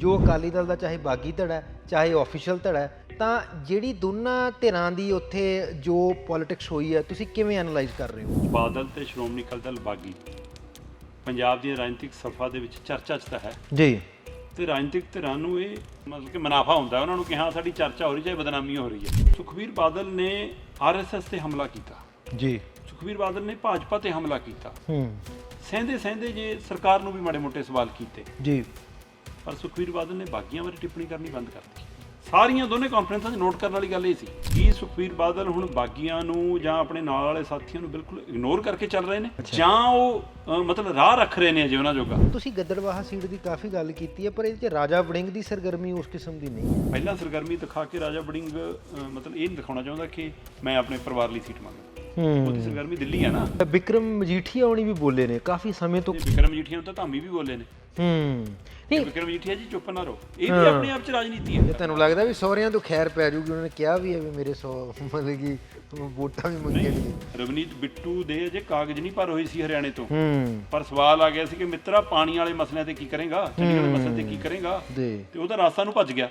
ਜੋ ਅਕਾਲੀ ਦਲ ਦਾ ਚਾਹੇ ਬਾਗੀ ਧੜਾ ਹੈ, ਚਾਹੇ ਆਫੀਸ਼ੀਅਲ ਧੜਾ ਹੈ, ਤਾਂ ਜਿਹੜੀ ਦੋਨਾਂ ਧਿਰਾਂ ਦੀ ਉੱਥੇ ਜੋ ਪੋਲਿਟਿਕਸ ਹੋਈ ਹੈ ਤੁਸੀਂ ਕਿਵੇਂ ਐਨਾਲਾਈਜ਼ ਕਰ ਰਹੇ ਹੋ? ਬਾਦਲ ਤੇ ਸ਼੍ਰੋਮਣੀ ਅਕਾਲੀ ਦਲ ਬਾਗੀ। ਪੰਜਾਬ ਦੀ ਰਾਜਨੀਤਿਕ ਸਫਾ ਦੇ ਵਿੱਚ ਚਰਚਾ 'ਚ ਤਾਂ ਹੈ। ਜੀ। ਤੇ ਰਾਜਨੀਤਿਕ ਧਿਰਾਂ ਨੂੰ ਇਹ ਮਤਲਬ ਕਿ ਮੁਨਾਫਾ ਹੁੰਦਾ ਉਹਨਾਂ ਨੂੰ ਕਿ ਹਾਂ ਸਾਡੀ ਚਰਚਾ ਹੋ ਰਹੀ ਚਾਹੇ ਬਦਨਾਮੀ ਹੋ ਰਹੀ ਹੈ। ਸੁਖਵੀਰ ਬਾਦਲ ਨੇ ਆਰਐਸਐਸ ਤੇ ਹਮਲਾ ਕੀਤਾ। ਜੀ। ਸੁਖਵੀਰ ਬਾਦਲ ਨੇ ਭਾਜਪਾ ਤੇ ਹਮਲਾ ਕੀਤਾ। ਹੂੰ। ਸਹਿੰਦੇ ਸਹਿੰਦੇ ਜੇ ਸਰਕਾਰ ਨੂੰ ਵੀ ਮਾੜੇ ਮੋਟੇ ਸਵਾਲ ਕੀਤੇ। ਜੀ। ਪਰ ਸੁਖਵੀਰ ਬਾਦਲ ਨੇ ਬਾਗੀਆਂ ਬਾਰੇ ਟਿੱਪਣੀ ਕਰਨੀ ਬੰਦ ਕਰਤੀ ਸਾਰੀਆਂ ਦੋਨੇ ਕਾਨਫਰੰਸਾਂ 'ਚ ਨੋਟ ਕਰਨ ਵਾਲੀ ਗੱਲ ਇਹ ਸੀ ਕਿ ਸੁਖਵੀਰ ਬਾਦਲ ਹੁਣ ਬਾਗੀਆਂ ਨੂੰ ਜਾਂ ਆਪਣੇ ਨਾਲ ਵਾਲੇ ਸਾਥੀਆਂ ਨੂੰ ਬਿਲਕੁਲ ਇਗਨੋਰ ਕਰਕੇ ਚੱਲ ਰਹੇ ਨੇ ਜਾਂ ਉਹ ਅ, ਮਤਲਬ ਰਾਹ ਰੱਖ ਰਹੇ ਨੇ ਅਜੇ ਉਹਨਾਂ ਜੋਗਾ। ਤੁਸੀਂ ਗੱਦੜਵਾਹਾ ਸੀਟ ਦੀ ਕਾਫੀ ਗੱਲ ਕੀਤੀ ਹੈ ਪਰ ਇਹਦੇ ਚ ਰਾਜਾ ਵੜਿੰਗ ਦੀ ਸਰਗਰਮੀ ਉਸ ਕਿਸਮ ਦੀ ਨਹੀਂ ਹੈ। ਪਹਿਲਾਂ ਸਰਗਰਮੀ ਦਿਖਾ ਕੇ ਰਾਜਾ ਬੜਿੰਗ ਅ, ਮਤਲਬ ਇਹ ਨਹੀਂ ਦਿਖਾਉਣਾ ਚਾਹੁੰਦਾ ਕਿ ਮੈਂ ਆਪਣੇ ਪਰਿਵਾਰ ਲਈ ਸੀਟ ਮੰਗਦਾ। ਉਹਦੀ ਸਰਗਰਮੀ ਦਿੱਲੀ ਹੈ ਨਾ। ਵਿਕਰਮ ਮਜੀਠੀਆ ਹੋਣੀ ਵੀ ਬੋਲੇ ਨੇ ਕਾਫੀ ਸਮੇਂ ਤੋਂ ਤੇ ਵਿਕਰਮ ਜੀਠੀਆ ਨੂੰ ਤਾਂ ਧਾਮੀ ਵੀ ਬੋਲੇ ਨੇ। ਹੂੰ। ਤੇ ਨਹੀਂ ਵਿਕਰਮ ਜੀਠੀਆ ਜੀ ਚੁੱਪ ਨਾ ਰਹੋ। ਇਹ ਵੀ ਆਪਣੇ ਆਪ 'ਚ ਰਾਜਨੀਤੀ ਹੈ। ਇਹ ਤੁਹਾਨੂੰ ਲੱਗਦਾ ਵੀ ਸਹੁਰਿਆਂ ਤੋਂ ਖੈਰ ਪੈ ਜੂਗੀ ਉਹਨਾਂ ਨੇ ਕਿਹਾ ਵੀ ਹੈ ਵੀ ਮੇਰੇ ਸੌ ਮਤਲਬ ਕਿ ਵੋਟਾਂ ਵੀ ਮੰਗੀਆਂ ਨੇ ਰਵਨੀਤ ਬਿੱਟੂ ਦੇ ਅਜੇ ਕਾਗਜ਼ ਨਹੀਂ ਭਰ ਹੋਈ ਸੀ ਹਰਿਆਣੇ ਤੋਂ। ਹੂੰ। ਪਰ ਸਵਾਲ ਆ ਗਿਆ ਸੀ ਕਿ ਮਿੱਤਰਾ ਪਾਣੀ ਵਾਲੇ ਮਸਲਿਆਂ ਤੇ ਕੀ ਕਰੇਗਾ? ਚੰਡੀਗੜ੍ਹ ਮਸਲੇ ਤੇ ਕੀ ਕਰੇਗਾ? ਤੇ ਉਹਦਾ ਰਾਸਤਾ ਨੂੰ ਭੱਜ ਗਿਆ।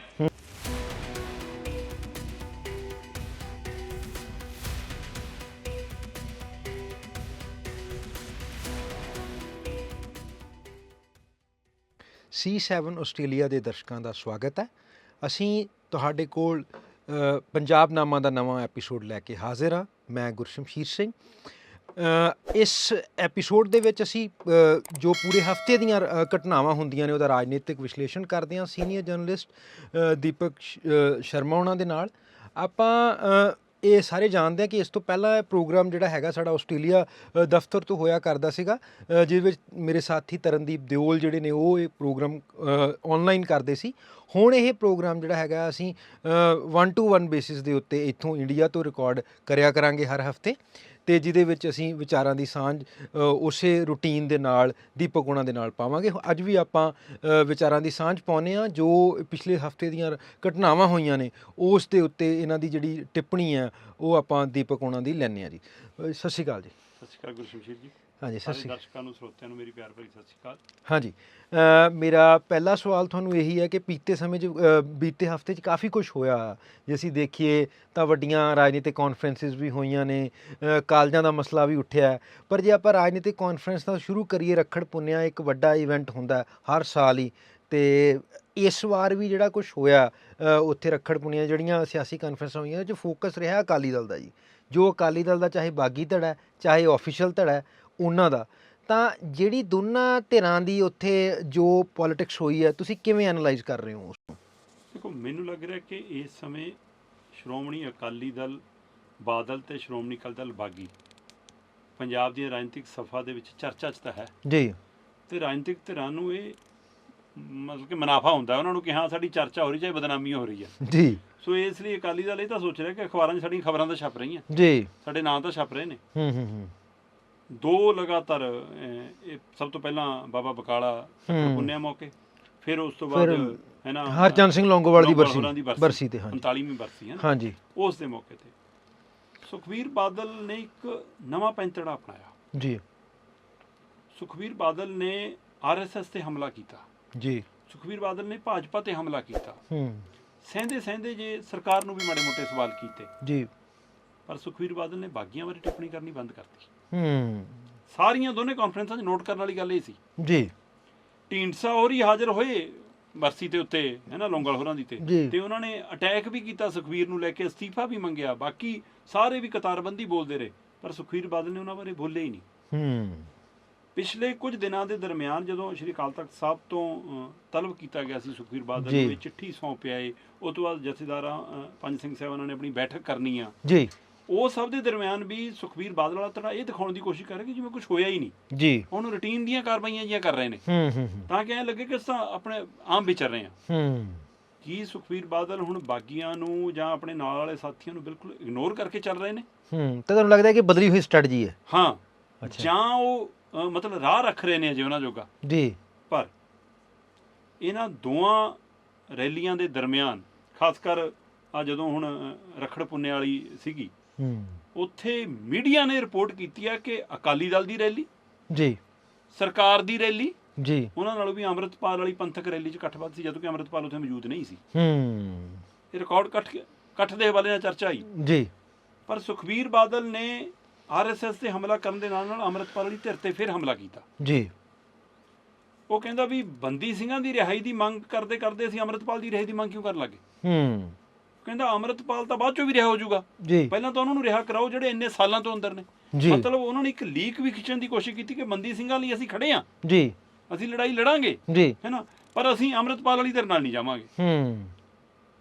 C7 ਆਸਟ੍ਰੇਲੀਆ ਦੇ ਦਰਸ਼ਕਾਂ ਦਾ ਸਵਾਗਤ ਹੈ। ਅਸੀਂ ਤੁਹਾਡੇ ਕੋਲ ਅ, ਪੰਜਾਬ ਨਾਮਾ ਦਾ ਨਵਾਂ ਐਪੀਸੋਡ ਲੈ ਕੇ ਹਾਜ਼ਰ ਹਾਂ। ਮੈਂ ਗੁਰਸ਼ਮਸ਼ੀਰ ਸਿੰਘ। ਇਸ ਐਪੀਸੋਡ ਦੇ ਵਿੱਚ ਅਸੀਂ ਜੋ ਪੂਰੇ ਹਫ਼ਤੇ ਦੀਆਂ ਘਟਨਾਵਾਂ ਹੁੰਦੀਆਂ ਨੇ ਉਹਦਾ ਰਾਜਨੀਤਿਕ ਵਿਸ਼ਲੇਸ਼ਣ ਕਰਦੇ ਹਾਂ। ਸੀਨੀਅਰ ਜਰਨਲਿਸਟ ਦੀਪਕ ਸ਼ਰਮਾ ਉਹਨਾਂ ਦੇ ਨਾਲ। ਆਪਾਂ ਇਹ ਸਾਰੇ ਜਾਣਦੇ ਆ ਕਿ ਇਸ ਤੋਂ ਪਹਿਲਾਂ ਇਹ ਪ੍ਰੋਗਰਾਮ ਜਿਹੜਾ ਹੈਗਾ ਸਾਡਾ ਆਸਟ੍ਰੇਲੀਆ ਅ, ਦਫ਼ਤਰ ਤੋਂ ਹੋਇਆ ਕਰਦਾ ਸੀਗਾ ਅ, ਜਿਹਦੇ ਵਿੱਚ ਮੇਰੇ ਸਾਥੀ ਤਰਨਦੀਪ ਦਿਓਲ ਜਿਹੜੇ ਨੇ ਉਹ ਇਹ ਪ੍ਰੋਗਰਾਮ ਆਨਲਾਈਨ ਕਰਦੇ ਸੀ। ਹੁਣ ਇਹ ਪ੍ਰੋਗਰਾਮ ਜਿਹੜਾ ਹੈਗਾ ਅਸੀਂ 1 ਟੂ 1 ਬੇਸਿਸ ਦੇ ਉੱਤੇ ਇੱਥੋਂ ਇੰਡੀਆ ਤੋਂ ਰਿਕਾਰਡ ਕਰਿਆ ਕਰਾਂਗੇ ਹਰ ਹਫ਼ਤੇ। ਤੇ ਜਿਹਦੇ ਵਿੱਚ ਅਸੀਂ ਵਿਚਾਰਾਂ ਦੀ ਸਾਂਝ ਉਸੇ ਰੂਟੀਨ ਦੇ ਨਾਲ, ਦੀਪਕ ਉਹਨਾਂ ਦੇ ਨਾਲ ਪਾਵਾਂਗੇ। ਅੱਜ ਵੀ ਆਪਾਂ ਵਿਚਾਰਾਂ ਦੀ ਸਾਂਝ ਪਾਉਨੇ ਆ ਜੋ ਪਿਛਲੇ ਹਫ਼ਤੇ ਦੀਆਂ ਘਟਨਾਵਾਂ ਹੋਈਆਂ ਨੇ, ਉਸ ਦੇ ਉੱਤੇ ਇਹਨਾਂ ਦੀ ਜਿਹੜੀ ਟਿੱਪਣੀ ਹੈ, ਉਹ ਆਪਾਂ ਦੀਪਕ ਉਹਨਾਂ ਦੀ ਲੈਣੇ ਆ ਜੀ। ਸਤਿ ਸ਼੍ਰੀ ਅਕਾਲ ਜੀ। ਸਤਿ ਸ਼੍ਰੀ ਅਕਾਲ ਗੁਰਸ਼ਮਸ਼ੀਰ ਜੀ। ਹਾਂਜੀ ਸਤਿ ਸਾਰੇ ਸ਼੍ਰੀ ਦਰਸ਼ਕਾਂ ਨੂੰ ਸਰੋਤਿਆਂ ਨੂੰ ਮੇਰੀ ਪਿਆਰ ਭਰੀ ਸਤਿ ਸ਼੍ਰੀ ਅਕਾਲ। ਹਾਂਜੀ ਮੇਰਾ ਪਹਿਲਾ ਸਵਾਲ ਤੁਹਾਨੂੰ ਇਹੀ ਹੈ ਕਿ ਬੀਤੇ ਸਮੇਂ 'ਚ ਬੀਤੇ ਹਫ਼ਤੇ 'ਚ ਕਾਫੀ ਕੁਝ ਹੋਇਆ। ਜੇ ਅਸੀਂ ਦੇਖੀਏ ਤਾਂ ਵੱਡੀਆਂ ਰਾਜਨੀਤਿਕ ਕਾਨਫਰੰਸਿਸ ਵੀ ਹੋਈਆਂ ਨੇ ਕਾਲਜਾਂ ਦਾ ਮਸਲਾ ਵੀ ਉੱਠਿਆ। ਪਰ ਜੇ ਆਪਾਂ ਰਾਜਨੀਤਿਕ ਕਾਨਫਰੰਸ ਦਾ ਸ਼ੁਰੂ ਕਰੀਏ ਰੱਖੜ ਪੁੰਨਿਆ ਇੱਕ ਵੱਡਾ ਇਵੈਂਟ ਹੁੰਦਾ ਹਰ ਸਾਲ ਹੀ। ਤੇ ਇਸ ਵਾਰ ਵੀ ਜਿਹੜਾ ਕੁਝ ਹੋਇਆ ਉੱਥੇ ਰੱਖੜ ਪੁੰਨਿਆ ਜਿਹੜੀਆਂ ਸਿਆਸੀ ਕਾਨਫਰੰਸਾਂ ਹੋਈਆਂ ਉਹ 'ਚ ਫੋਕਸ ਰਿਹਾ ਅਕਾਲੀ ਦਲ ਦਾ ਜੀ। ਜੋ ਅਕਾਲੀ ਦਲ ਦਾ ਚਾਹੇ ਬਾਗੀ ਧੜਾ ਹੈ, ਚਾਹੇ ਆਫੀਸ਼ੀਅਲ ਧੜਾ ਉਹਨਾਂ ਦਾ। ਤਾਂ ਜਿਹੜੀ ਦੋਨਾਂ ਧਿਰਾਂ ਦੀ ਉੱਥੇ ਜੋ ਪੋਲਿਟਿਕਸ ਹੋਈ ਹੈ ਤੁਸੀਂ ਕਿਵੇਂ ਐਨਾਲਾਈਜ਼ ਕਰ ਰਹੇ ਹੋ ਉਸ ਨੂੰ? ਦੇਖੋ ਮੈਨੂੰ ਲੱਗ ਰਿਹਾ ਕਿ ਇਸ ਸਮੇਂ ਸ਼੍ਰੋਮਣੀ ਅਕਾਲੀ ਦਲ ਬਾਦਲ ਤੇ ਸ਼੍ਰੋਮਣੀ ਅਕਾਲੀ ਦਲ ਬਾਗੀ। ਪੰਜਾਬ ਦੀ ਰਾਜਨੀਤਿਕ ਸਫਾ ਦੇ ਵਿੱਚ ਚਰਚਾ 'ਚ ਤਾਂ ਹੈ। ਜੀ। ਤੇ ਰਾਜਨੀਤਿਕ ਧਿਰਾਂ ਨੂੰ ਇਹ ਮਤਲਬ ਕਿ ਮੁਨਾਫਾ ਹੁੰਦਾ ਉਹਨਾਂ ਨੂੰ ਕਿ ਹਾਂ ਸਾਡੀ ਚਰਚਾ ਹੋ ਰਹੀ ਚਾਹੇ ਬਦਨਾਮੀ ਹੋ ਰਹੀ ਹੈ ਜੀ। ਸੋ ਇਸ ਲਈ ਅਕਾਲੀ ਦਲ ਇਹ ਤਾਂ ਸੋਚ ਰਿਹਾ ਕਿ ਅਖਬਾਰਾਂ 'ਚ ਸਾਡੀਆਂ ਖਬਰਾਂ ਤਾਂ ਛਪ ਰਹੀਆਂ। ਜੀ। ਸਾਡੇ ਨਾਂ ਤਾਂ ਛਪ ਰਹੇ ਨੇ। ਹੂੰ ਹੂੰ ਹੂੰ। ਦੋ ਲਗਾਤਾਰ ਇਹ ਸਭ ਤੋਂ ਪਹਿਲਾਂ ਬਾਬਾ ਬਕਾਲਾ। ਪੁੰਨਿਆ ਮੌਕੇ ਫਿਰ ਉਸ ਤੋਂ ਬਾਅਦ ਹੈ ਨਾ ਹਰਚੰਦ ਸਿੰਘ ਲੌਂਗੋਵਾਲ ਦੀ ਬਰਸੀ ਬਰਸੀ ਤੇ ਹਾਂਜੀ। 39ਵੀਂ ਬਰਸੀ ਹੈ ਹਾਂਜੀ। ਉਸ ਦੇ ਮੌਕੇ ਤੇ। ਸੁਖਵੀਰ ਬਾਦਲ ਨੇ ਇੱਕ ਨਵਾਂ ਪੈਂਤੜਾ ਅਪਣਾਇਆ। ਜੀ। ਸੁਖਵੀਰ ਬਾਦਲ ਨੇ ਆਰਐਸਐਸ ਤੇ ਹਮਲਾ ਕੀਤਾ। ਜੀ। ਸੁਖਵੀਰ ਬਾਦਲ ਨੇ ਭਾਜਪਾ ਤੇ ਹਮਲਾ ਕੀਤਾ। ਹੂੰ। ਸਹਿੰਦੇ ਸਹਿੰਦੇ ਜੇ ਸਰਕਾਰ ਨੂੰ ਵੀ ਮਾੜੇ ਮੋਟੇ ਸਵਾਲ ਕੀਤੇ। ਜੀ। ਪਰ ਸੁਖਵੀਰ ਬਾਦਲ ਨੇ ਬਾਗੀਆਂ ਬਾਰੇ ਟਿੱਪਣੀ ਕਰਨੀ ਬੰਦ ਕਰਤੀ। ਹੂੰ। ਸਾਰੀਆਂ ਦੋਨੇ ਕਾਨਫਰੰਸਾਂ 'ਚ ਨੋਟ ਕਰਨ ਵਾਲੀ ਗੱਲ ਇਹ ਸੀ। ਜੀ। ਢੀਂਡਸਾ ਹੋਰ ਹਾਜ਼ਰ ਹੋਏ ਬਰਸੀ ਤੇ ਉੱਤੇ ਹੈ ਨਾ ਲੌਂਗਲ ਹੋਰਾਂ ਦੀ ਤੇ। ਜੀ। ਤੇ ਉਹਨਾਂ ਨੇ ਅਟੈਕ ਵੀ ਕੀਤਾ ਸੁਖਵੀਰ ਨੂੰ ਲੈ ਕੇ ਅਸਤੀਫਾ ਵੀ ਮੰਗਿਆ। ਬਾਕੀ ਸਾਰੇ ਵੀ ਕਤਾਰਬੰਦੀ ਬੋਲਦੇ ਰਹੇ ਪਰ ਸੁਖਵੀਰ ਬਾਦਲ ਨੇ ਉਹਨਾਂ ਬਾਰੇ ਬੋਲੇ ਹੀ ਨਹੀਂ। ਹੂੰ। ਪਿਛਲੇ ਕੁਝ ਦਿਨਾਂ ਦੇ ਦਰਮਿਆਨ ਜਦੋਂ ਸ਼੍ਰੀ ਅਕਾਲ ਤਖਤ ਸਾਹਿਬ ਤੋਂ ਅ, ਤਲਬ ਕੀਤਾ ਗਿਆ ਸੀ ਸੁਖਵੀਰ ਬਾਦਲ ਜੀ। ਨੂੰ ਇਹ ਚਿੱਠੀ ਸੌਂਪਿਆ ਏ। ਉਸ ਤੋਂ ਬਾਅਦ ਜਥੇਦਾਰਾਂ ਅ, ਪੰਜ ਸਿੰਘ ਸਾਹਿਬਾਨਾਂ ਨੇ ਆਪਣੀ ਬੈਠਕ ਕਰਨੀ ਆ। ਜੀ। ਉਹ ਸਭ ਦੇ ਦਰਮਿਆਨ ਵੀ ਸੁਖਵੀਰ ਬਾਦਲ ਵਾਲਾ ਤਰ੍ਹਾਂ ਇਹ ਦਿਖਾਉਣ ਦੀ ਕੋਸ਼ਿਸ਼ ਕਰ ਰਿਹਾ ਕਿ ਜਿਵੇਂ ਕੁਝ ਹੋਇਆ ਹੀ ਨਹੀਂ। ਜੀ। ਉਹਨੂੰ ਰੁਟੀਨ ਦੀਆਂ ਕਾਰਵਾਈਆਂ ਜੀਆਂ ਕਰ ਰਹੇ ਨੇ। ਹੂੰ ਹੂੰ ਤਾਂ ਕਿ ਐਂ ਲੱਗੇ ਕਿ ਅਸਾਂ ਆਪਣੇ ਆਮ ਵਿਚਰ ਰਹੇ ਹਾਂ। ਹੂੰ। ਕੀ ਸੁਖਵੀਰ ਬਾਦਲ ਹੁਣ ਬਾਗੀਆਂ ਨੂੰ ਜਾਂ ਆਪਣੇ ਨਾਲ ਵਾਲੇ ਸਾਥੀਆਂ ਨੂੰ ਬਿਲਕੁਲ ਇਗਨੋਰ ਕਰਕੇ ਚੱਲ ਰਹੇ ਨੇ? ਹੂੰ ਤਾਂ ਤੁਹਾਨੂੰ ਲੱਗਦਾ ਹੈ ਕਿ ਬਦਲੀ ਹੋਈ ਸਟ੍ਰੈਟਜੀ ਹੈ? ਹਾਂ। ਅੱਛਾ। ਜਾਂ ਉਹ ਮਤਲਬ ਰਾਹ ਰੱਖ ਰਹੇ ਨੇ ਉਹਨਾਂ ਜੋਗਾ। ਜੀ। ਪਰ ਇਹਨਾਂ ਦੋਆਂ ਰੈਲੀਆਂ ਦੇ ਦਰਮਿਆਨ ਖਾਸ ਕਰ ਆ ਜਦੋਂ ਹੁਣ ਰਖੜ ਪੁੰਨੇ ਵਾਲੀ ਸੀਗੀ ਉੱਥੇ ਮੀਡੀਆ ਨੇ ਰਿਪੋਰਟ ਕੀਤੀ ਹੈ ਕਿ ਅਕਾਲੀ ਦਲ ਦੀ ਰੈਲੀ ਜੀ। ਸਰਕਾਰ ਦੀ ਰੈਲੀ ਜੀ। ਉਹਨਾਂ ਨਾਲੋਂ ਵੀ ਅੰਮ੍ਰਿਤਪਾਲ ਵਾਲੀ ਪੰਥਕ ਰੈਲੀ 'ਚ ਇਕੱਠ ਵੱਧ ਸੀ ਜਦੋਂ ਕਿ ਅੰਮ੍ਰਿਤਪਾਲ ਉੱਥੇ ਮੌਜੂਦ ਨਹੀਂ ਸੀ। ਹੂੰ। ਇਹ ਰਿਕਾਰਡ ਇਕੱਠ ਇਕੱਠ ਦੇ ਹਵਾਲੇ ਨਾਲ ਚਰਚਾ ਆਈ। ਜੀ। ਪਰ ਸੁਖਬੀਰ ਬਾਦਲ ਨੇ ਆਰਐਸਐਸ ਤੇ ਹਮਲਾ ਕਰਨ ਦੇ ਨਾਲ ਨਾਲ ਅੰਮ੍ਰਿਤਪਾਲ ਵਾਲੀ ਧਿਰ ਤੇ ਫਿਰ ਹਮਲਾ ਕੀਤਾ। ਜੀ। ਉਹ ਕਹਿੰਦਾ ਵੀ ਬੰਦੀ ਸਿੰਘਾਂ ਦੀ ਰਿਹਾਈ ਦੀ ਮੰਗ ਕਰਦੇ ਕਰਦੇ ਅਸੀਂ ਅੰਮ੍ਰਿਤਪਾਲ ਦੀ ਰਿਹਾਈ ਦੀ ਮੰਗ ਕਿਉਂ ਕਰਨ ਲੱਗੇ? ਹੂੰ। ਕਹਿੰਦਾ ਅੰਮ੍ਰਿਤਪਾਲ ਤਾਂ ਬਾਅਦ ਚੋਂ ਵੀ ਰਿਹਾ ਹੋ ਜਾਊਗਾ ਜੀ। ਪਹਿਲਾਂ ਤਾਂ ਉਹਨਾਂ ਨੂੰ ਰਿਹਾ ਕਰਾਓ ਜਿਹੜੇ ਇੰਨੇ ਸਾਲਾਂ ਤੋਂ ਅੰਦਰ ਨੇ। ਮਤਲਬ ਉਹਨਾਂ ਨੇ ਇੱਕ ਲੀਕ ਵੀ ਖਿੱਚਣ ਦੀ ਕੋਸ਼ਿਸ਼ ਕੀਤੀ ਕਿ ਬੰਦੀ ਸਿੰਘਾਂ ਲਈ ਅਸੀਂ ਖੜੇ ਆਂ ਜੀ। ਅਸੀਂ ਲੜਾਈ ਲੜਾਂਗੇ। ਜੀ। ਹੈਨਾ? ਪਰ ਅਸੀਂ ਅੰਮ੍ਰਿਤਪਾਲ ਵਾਲੀ ਧਿਰ ਨਾਲ ਨਹੀਂ ਜਾਵਾਂਗੇ। ਹੂੰ।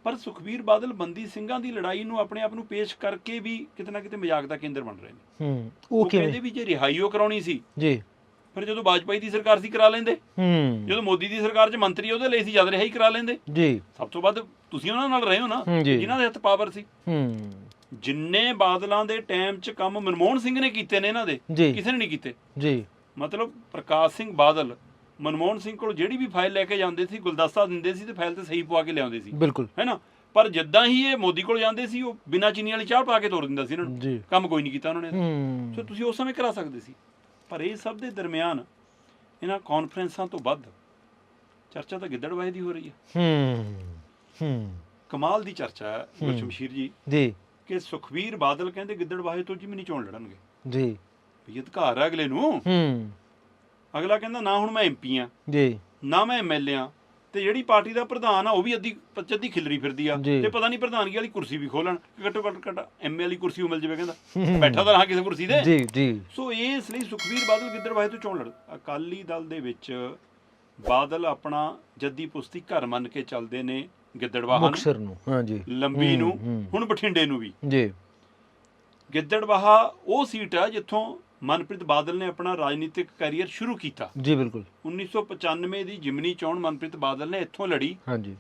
ਪਰ ਸੁਖਬੀਰ ਬਾਦਲ ਬੰਦੀ ਸਿੰਘਾਂ ਦੀ ਲੜਾਈ ਨੂੰ ਆਪਣੇ ਆਪ ਨੂੰ ਪੇਸ਼ ਕਰਕੇ ਵੀ ਕਿਤੇ ਨਾ ਕਿਤੇ ਮਜ਼ਾਕ ਦਾ ਕੇਂਦਰ ਬਣ ਰਹੇ ਨੇ। ਹੂੰ। ਉਹ ਕਹਿੰਦੇ ਵੀ ਜੇ ਰਿਹਾਈ ਉਹ ਕਰਾਉਣੀ ਸੀ ਜੀ। ਫਿਰ ਜਦੋਂ ਵਾਜਪਾਈ ਦੀ ਸਰਕਾਰ ਸੀ ਕਰਾ ਲੈਂਦੇ। ਹੂੰ। ਜਦੋਂ ਮੋਦੀ ਦੀ ਸਰਕਾਰ 'ਚ ਮੰਤਰੀ ਉਹਦੇ ਲਈ ਸੀ ਜਦ ਰਿਹਾਈ ਕਰਾ ਲੈਂਦੇ। ਜੀ। ਸਭ ਤੋਂ ਵੱਧ ਤੁਸੀਂ ਉਹਨਾਂ ਨਾਲ ਰਹੇ ਹੋ ਨਾ ਹੂੰ। ਜਿਨ੍ਹਾਂ ਦੇ ਹੱਥ ਪਾਵਰ ਸੀ। ਹੂੰ। ਜਿੰਨੇ ਬਾਦਲਾਂ ਦੇ ਟਾਈਮ 'ਚ ਕੰਮ ਮਨਮੋਹਨ ਸਿੰਘ ਨੇ ਕੀਤੇ ਨੇ ਇਹਨਾਂ ਦੇ ਕਿਸੇ ਨੇ ਨਹੀਂ ਕੀਤੇ। ਜੀ। ਮਤਲਬ ਪ੍ਰਕਾਸ਼ ਸਿੰਘ ਬਾਦਲ ਮਨਮੋਹਨ ਸਿੰਘ ਕੋਲ ਜਿਹੜੀ ਵੀ ਫਾਈਲ ਲੈ ਕੇ ਜਾਂਦੇ ਸੀ ਗੁਲਦਸਤਾ ਦਿੰਦੇ ਸੀ ਤੇ ਫਾਈਲ ਤੇ ਸਹੀ ਪਵਾ ਕੇ ਲਿਆਉਂਦੇ ਸੀ। ਬਿਲਕੁਲ। ਹੈਨਾ ਪਰ ਜਿੱਦਾਂ ਹੀ ਇਹ ਮੋਦੀ ਕੋਲ ਜਾਂਦੇ ਸੀ ਉਹ ਬਿਨਾਂ ਚੀਨੀ ਵਾਲੀ ਚਾਹ ਪਾ ਕੇ ਤੋਰ ਦਿੰਦਾ ਸੀ ਇਹਨਾਂ ਨੂੰ। ਕੰਮ ਕੋਈ ਨਹੀਂ ਕੀਤਾ ਉਹਨਾਂ ਨੇ। ਹੂੰ। ਸੋ ਤੁਸੀਂ ਉਸ ਸਮੇਂ ਕਰਾ ਸਕਦੇ ਸੀ। ਪਰ ਇਹ ਸਭ ਦੇ ਦਰਮਿਆਨ ਇਹਨਾਂ ਕਾਨਫਰੰਸਾਂ ਤੋਂ ਵੱਧ ਚਰਚਾ ਤਾਂ ਗਿੱਦੜਵਾਹੇ ਦੀ ਹੋ ਰਹੀ ਹੈ। ਹੂੰ ਹੂੰ। ਕਮਾਲ ਦੀ ਚਰਚਾ ਹੈ ਗੁਰਸ਼ਮਸ਼ੀਰ ਜੀ। ਜੀ। ਕਿ ਸੁਖਵੀਰ ਬਾਦਲ ਕਹਿੰਦੇ ਗਿੱਦੜਵਾਹੇ ਤੋਂ ਜਿਮਨੀ ਚੋਣ ਲੜਨਗੇ। ਜੀ। ਵੀ ਅਧਿਕਾਰ ਹੈ ਅਗਲੇ ਨੂੰ। ਹੂੰ। ਅਗਲਾ ਕਹਿੰਦਾ ਨਾ ਹੁਣ ਮੈਂ ਐਮਪੀ ਆ ਜੀ। ਨਾ ਮੈਂ ਐਮਐਲਏ ਆ ਤੇ ਜਿਹੜੀ ਪਾਰਟੀ ਦਾ ਪ੍ਰਧਾਨ ਆ ਉਹ ਵੀ ਅੱਧੀ ਪੱਚੀ ਖਿਲਰੀ ਫਿਰਦੀ ਆ। ਤੇ ਪਤਾ ਨਹੀਂ ਪ੍ਰਧਾਨਗੀ ਵਾਲੀ ਕੁਰਸੀ ਵੀ ਖੋਲਣ ਘੱਟੋ ਘੱਟ ਘੱਟ ਐਮਏ ਵਾਲੀ ਕੁਰਸੀ ਉਹ ਮਿਲ ਜਾਵੇ ਕਹਿੰਦਾ। ਬੈਠਾ ਤਾਂ ਰਹਾ ਕਿਸੇ ਕੁਰਸੀ ਤੇ। ਜੀ ਜੀ। ਸੋ ਇਸ ਲਈ ਸੁਖਬੀਰ ਬਾਦਲ ਗਿੱਦੜਵਾਹੇ ਤੋਂ ਚੋਣ ਲੜ। ਅਕਾਲੀ ਦਲ ਦੇ ਵਿੱਚ ਬਾਦਲ ਆਪਣਾ ਜੱਦੀ ਪੁਸਤੀ ਘਰ ਮੰਨ ਕੇ ਚੱਲਦੇ ਨੇ ਗਿੱਦੜਵਾਹਾ ਨੂੰ ਮੁਕਸਰ ਨੂੰ ਹਾਂ ਜੀ। ਲੰਬੀ ਨੂੰ। ਹੁਣ ਬਠਿੰਡੇ ਨੂੰ ਵੀ। ਜੀ। ਗਿੱਦੜਵਾਹਾ ਉਹ ਸੀਟ ਆ ਜਿੱਥੋਂ ਮਨਪ੍ਰੀਤ ਬਾਦਲ ਨੇ ਆਪਣਾ ਰਾਜਨੀਤਿਕ ਕੈਰੀਅਰ ਸ਼ੁਰੂ ਕੀਤਾ। ਜੀ ਬਿਲਕੁਲ। 1995 ਦੀ ਜਿਮਨੀ ਚੋਣ ਮਨਪ੍ਰੀਤ ਬਾਦਲ ਨੇ ਇੱਥੋਂ ਲੜੀ। ਹਾਂ ਜੀ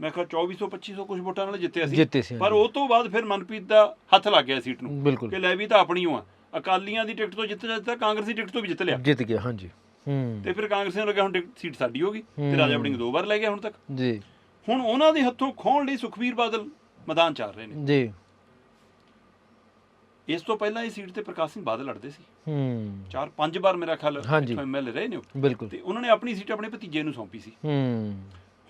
ਮੈਂ ਕਿਹਾ 2400 2500 ਕੁਝ ਵੋਟਾਂ ਨਾਲ ਜਿੱਤਿਆ ਸੀ ਜਿੱਤੇ ਸੀ, ਪਰ ਹਾਂਜੀ। ਉਹ ਤੋਂ ਬਾਅਦ ਫਿਰ ਮਨਪ੍ਰੀਤ ਦਾ ਹੱਥ ਲੱਗ ਗਿਆ ਸੀਟ ਨੂੰ। ਕਿ ਲੈ ਵੀ ਤਾਂ ਆਪਣੀ ਆ। ਅਕਾਲੀਆਂ ਦੀ ਟਿਕਟ ਤੋਂ ਜਿੱਤ ਜਿੱਤਾ ਕਾਂਗਰਸੀ ਟਿਕਟ ਤੋਂ ਵੀ ਜਿੱਤ ਲਿਆ। ਜਿੱਤ ਗਿਆ ਹਾਂ ਜੀ ਹੂੰ। ਤੇ ਫਿਰ ਕਾਂਗਰਸੀਆਂ ਨੂੰ ਲੱਗਿਆ ਹੁਣ ਸੀਟ ਸਾਡੀ ਹੋ ਗਈ। ਤੇ ਹੂੰ। ਰਾਜਾ ਵੜਿੰਗ ਦੋ ਵਾਰ ਲੈ ਗਿਆ ਹੁਣ ਤੱਕ। ਜੀ। ਹੁਣ ਉਹਨਾਂ ਦੇ ਹੱਥੋਂ ਖੋਣ ਲਈ ਸੁਖਵੀਰ ਬਾਦਲ ਮੈਦਾਨ ਚਾਰ ਰਹੇ ਨੇ। ਜੀ। ਇਸ ਤੋਂ ਪਹਿਲਾਂ ਇਹ ਸੀਟ ਤੇ ਪ੍ਰਕਾਸ਼ ਸਿੰਘ ਬਾਦਲ ਲੜਦੇ ਸੀ। ਹੂੰ। ਚਾਰ ਪੰਜ ਵਾਰ ਮੇਰਾ ਖਿਆਲ। ਐਮਐਲਏ ਰਹੇ ਨੇ ਤੇ ਉਹਨਾਂ ਨੇ ਆਪਣੀ ਸੀਟ ਆਪਣੇ ਭਤੀਜੇ ਨੂੰ ਸੌਂਪੀ ਸੀ। ਹੂੰ।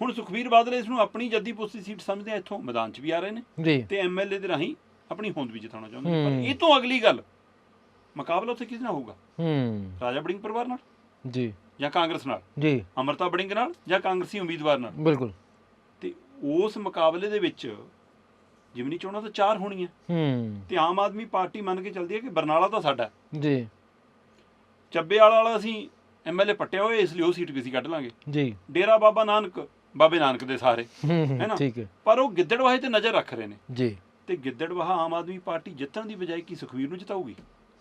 ਹੁਣ ਸੁਖਵੀਰ ਬਾਦਲ ਇਸ ਨੂੰ ਆਪਣੀ ਜੱਦੀ ਪੁਸਤੀ ਸੀਟ ਸਮਝਦੇ ਆ ਇੱਥੋਂ ਮੈਦਾਨ 'ਚ ਵੀ ਆ ਰਹੇ ਨੇ ਤੇ ਐਮਐਲਏ ਦੇ ਰਾਹੀਂ ਆਪਣੀ ਹੋਂਦ ਵੀ ਜਿਤਾਉਣਾ ਚਾਹੁੰਦੇ ਨੇ। ਪਰ ਇਹ ਤੋਂ ਅਗਲੀ ਗੱਲ ਮੁਕਾਬਲਾ ਉੱਥੇ ਕਿਹਦੇ ਨਾਲ ਹੋਊਗਾ? ਹੂੰ। ਰਾਜਾ ਬੜਿੰਗ ਪਰਿਵਾਰ ਨਾਲ? ਜੀ। ਜਾਂ ਕਾਂਗਰਸ ਨਾਲ? ਜੀ। ਅਮਰਤਾ ਬੜਿੰਗ ਨਾਲ ਜਾਂ ਕਾਂਗਰਸੀ ਉਮੀਦਵਾਰ ਨਾਲ? ਬਿਲਕੁਲ। ਤੇ ਉਸ ਮੁਕਾਬਲੇ ਦੇ ਵਿੱਚ ਜਿਮਨੀ ਚੋਣਾਂ ਤਾਂ ਚਾਰ ਹੋਣੀਆਂ ਹੂੰ। ਤੇ ਆਮ ਆਦਮੀ ਪਾਰਟੀ ਮੰਨ ਕੇ ਚੱਲਦੀ ਹੈ ਕਿ ਬਰਨਾਲਾ ਤਾਂ ਸਾਡਾ। ਜੀ। ਚੱਬੇ ਵਾਲਾ ਵਾਲਾ ਅਸੀਂ ਐਮਐਲਏ ਪੱਟਿਆ ਹੋਇਆ ਇਸ ਲਈ ਉਹ ਸੀਟ ਵੀ ਅਸੀਂ ਕੱਢ ਲਾਂਗੇ। ਜੀ। ਡੇਰਾ ਬਾਬਾ ਨਾਨਕ ਬਾਬੇ ਨਾਨਕ ਦੇ ਸਾਰੇ। ਹੂੰ ਨਾ? ਠੀਕ ਹੈ। ਪਰ ਉਹ ਗਿੱਦੜਵਾਹੇ ਤੇ ਨਜ਼ਰ ਰੱਖ ਰਹੇ ਨੇ। ਜੀ। ਤੇ ਗਿੱਦੜਵਾਹਾ ਆਮ ਆਦਮੀ ਪਾਰਟੀ ਜਿੱਤਣ ਦੀ ਬਜਾਏ ਕੀ ਸੁਖਵੀਰ ਨੂੰ ਜਿਤਾਊਗੀ?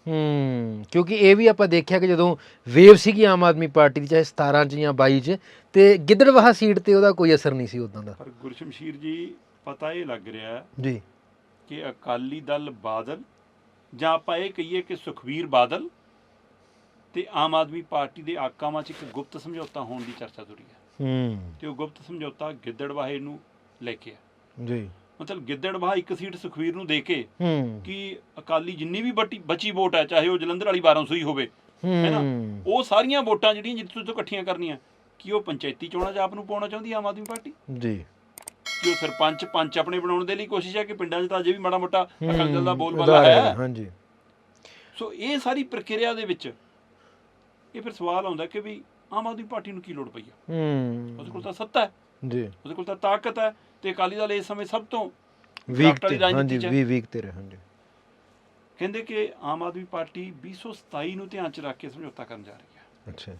ਹੂੰ ਕਿਉਂਕਿ ਇਹ ਵੀ ਆਪਾਂ ਦੇਖਿਆ ਕਿ ਜਦੋਂ ਵੇਵ ਸੀਗੀ ਆਮ ਆਦਮੀ ਪਾਰਟੀ ਦੀ ਚਾਹੇ 17 ਚ ਜਾਂ 22 ਚ ਤੇ ਗਿੱਦੜਵਾਹਾ ਸੀਟ ਤੇ ਉਹਦਾ ਕੋਈ ਅਸਰ ਨਹੀਂ ਸੀ ਉਦਾਂ ਦਾ। ਪਰ ਗੁਰਸ਼ਮਸ਼ੀਰ ਜੀ ਪਤਾ ਇਹ ਲੱਗ ਰਿਹਾ ਜੀ। ਕਿ ਅਕਾਲੀ ਦਲ ਬਾਦਲ ਜਾਂ ਆਪਾਂ ਇਹ ਕਹੀਏ ਕਿ ਸੁਖਵੀਰ ਬਾਦਲ ਤੇ ਆਮ ਆਦਮੀ ਪਾਰਟੀ ਦੇ ਆਕਾਵਾਂ 'ਚ ਇੱਕ ਗੁਪਤ ਸਮਝੌਤਾ ਹੋਣ ਦੀ ਚਰਚਾ ਤੁਰੀ ਹੈ। ਹੂੰ। ਤੇ ਉਹ ਗੁਪਤ ਸਮਝੌਤਾ ਗਿੱਦੜਵਾਹੇ ਨੂੰ ਲੈ ਕੇ ਆ ਜੀ। ਮਤਲਬ ਗਿੱਦੜਵਾਹਾ ਇੱਕ ਸੀਟ ਸੁਖਵੀਰ ਨੂੰ ਦੇ ਕੇ ਹੂੰ। ਕਿ ਅਕਾਲੀ ਜਿੰਨੀ ਵੀ ਬਚੀ ਵੋਟ ਹੈ ਚਾਹੇ ਉਹ ਜਲੰਧਰ ਵਾਲੀ 1200 ਹੀ ਹੋਵੇ ਹੈ। ਨਾ? ਉਹ ਸਾਰੀਆਂ ਵੋਟਾਂ ਜਿਹੜੀਆਂ ਜਿੱਥੋਂ ਤੋਂ ਇਕੱਠੀਆਂ ਕਰਨੀਆਂ ਕਿ ਉਹ ਪੰਚਾਇਤੀ ਚੋਣਾਂ 'ਚ ਆਪ ਨੂੰ ਪਾਉਣਾ ਚਾਹੁੰਦੀ ਆਮ ਆਦਮੀ ਪਾਰਟੀ? ਜੀ। ਕਿ ਉਹ ਸਰਪੰਚ ਪੰਚ ਆਪਣੇ ਬਣਾਉਣ ਦੇ ਲਈ ਕੋਸ਼ਿਸ਼ ਹੈ ਕਿ ਪਿੰਡਾਂ 'ਚ ਤਾਂ ਅਜੇ ਵੀ ਮਾੜਾ ਮੋਟਾ ਅਕਾਲੀ ਦਲ ਦਾ ਹੂੰ, ਬੋਲਬਾਲਾ ਹੈ। ਹਾਂਜੀ। ਸੋ ਇਹ ਸਾਰੀ ਪ੍ਰਕਿਰਿਆ ਦੇ ਵਿੱਚ ਇਹ ਫਿਰ ਸਵਾਲ ਆਉਂਦਾ ਕਿ ਵੀ ਆਮ ਆਦਮੀ ਪਾਰਟੀ ਨੂੰ ਕੀ ਲੋੜ ਪਈ ਆ? ਉਹਦੇ ਕੋਲ ਹੂੰ ਤਾਂ ਸੱਤਾ ਹੈ। ਜੀ। ਉਹਦੇ ਕੋਲ ਤਾਂ ਤਾਕਤ ਹੈ ਤੇ ਅਕਾਲੀ ਦਲ ਇਸ ਸਮੇਂ ਸਭ ਤੋਂ ਵੀਕ ਤੇ ਹਾਂਜੀ ਹੈ। ਵੀ ਵੀਕ ਤੇ ਰਹੇ ਹਾਂਜੀ। ਕਹਿੰਦੇ ਕਿ ਆਮ ਆਦਮੀ ਪਾਰਟੀ 227 ਨੂੰ ਧਿਆਨ 'ਚ ਰੱਖ ਕੇ ਸਮਝੌਤਾ ਕਰਨ ਜਾ ਰਹੀ ਹੈ। ਅੱਛਾ।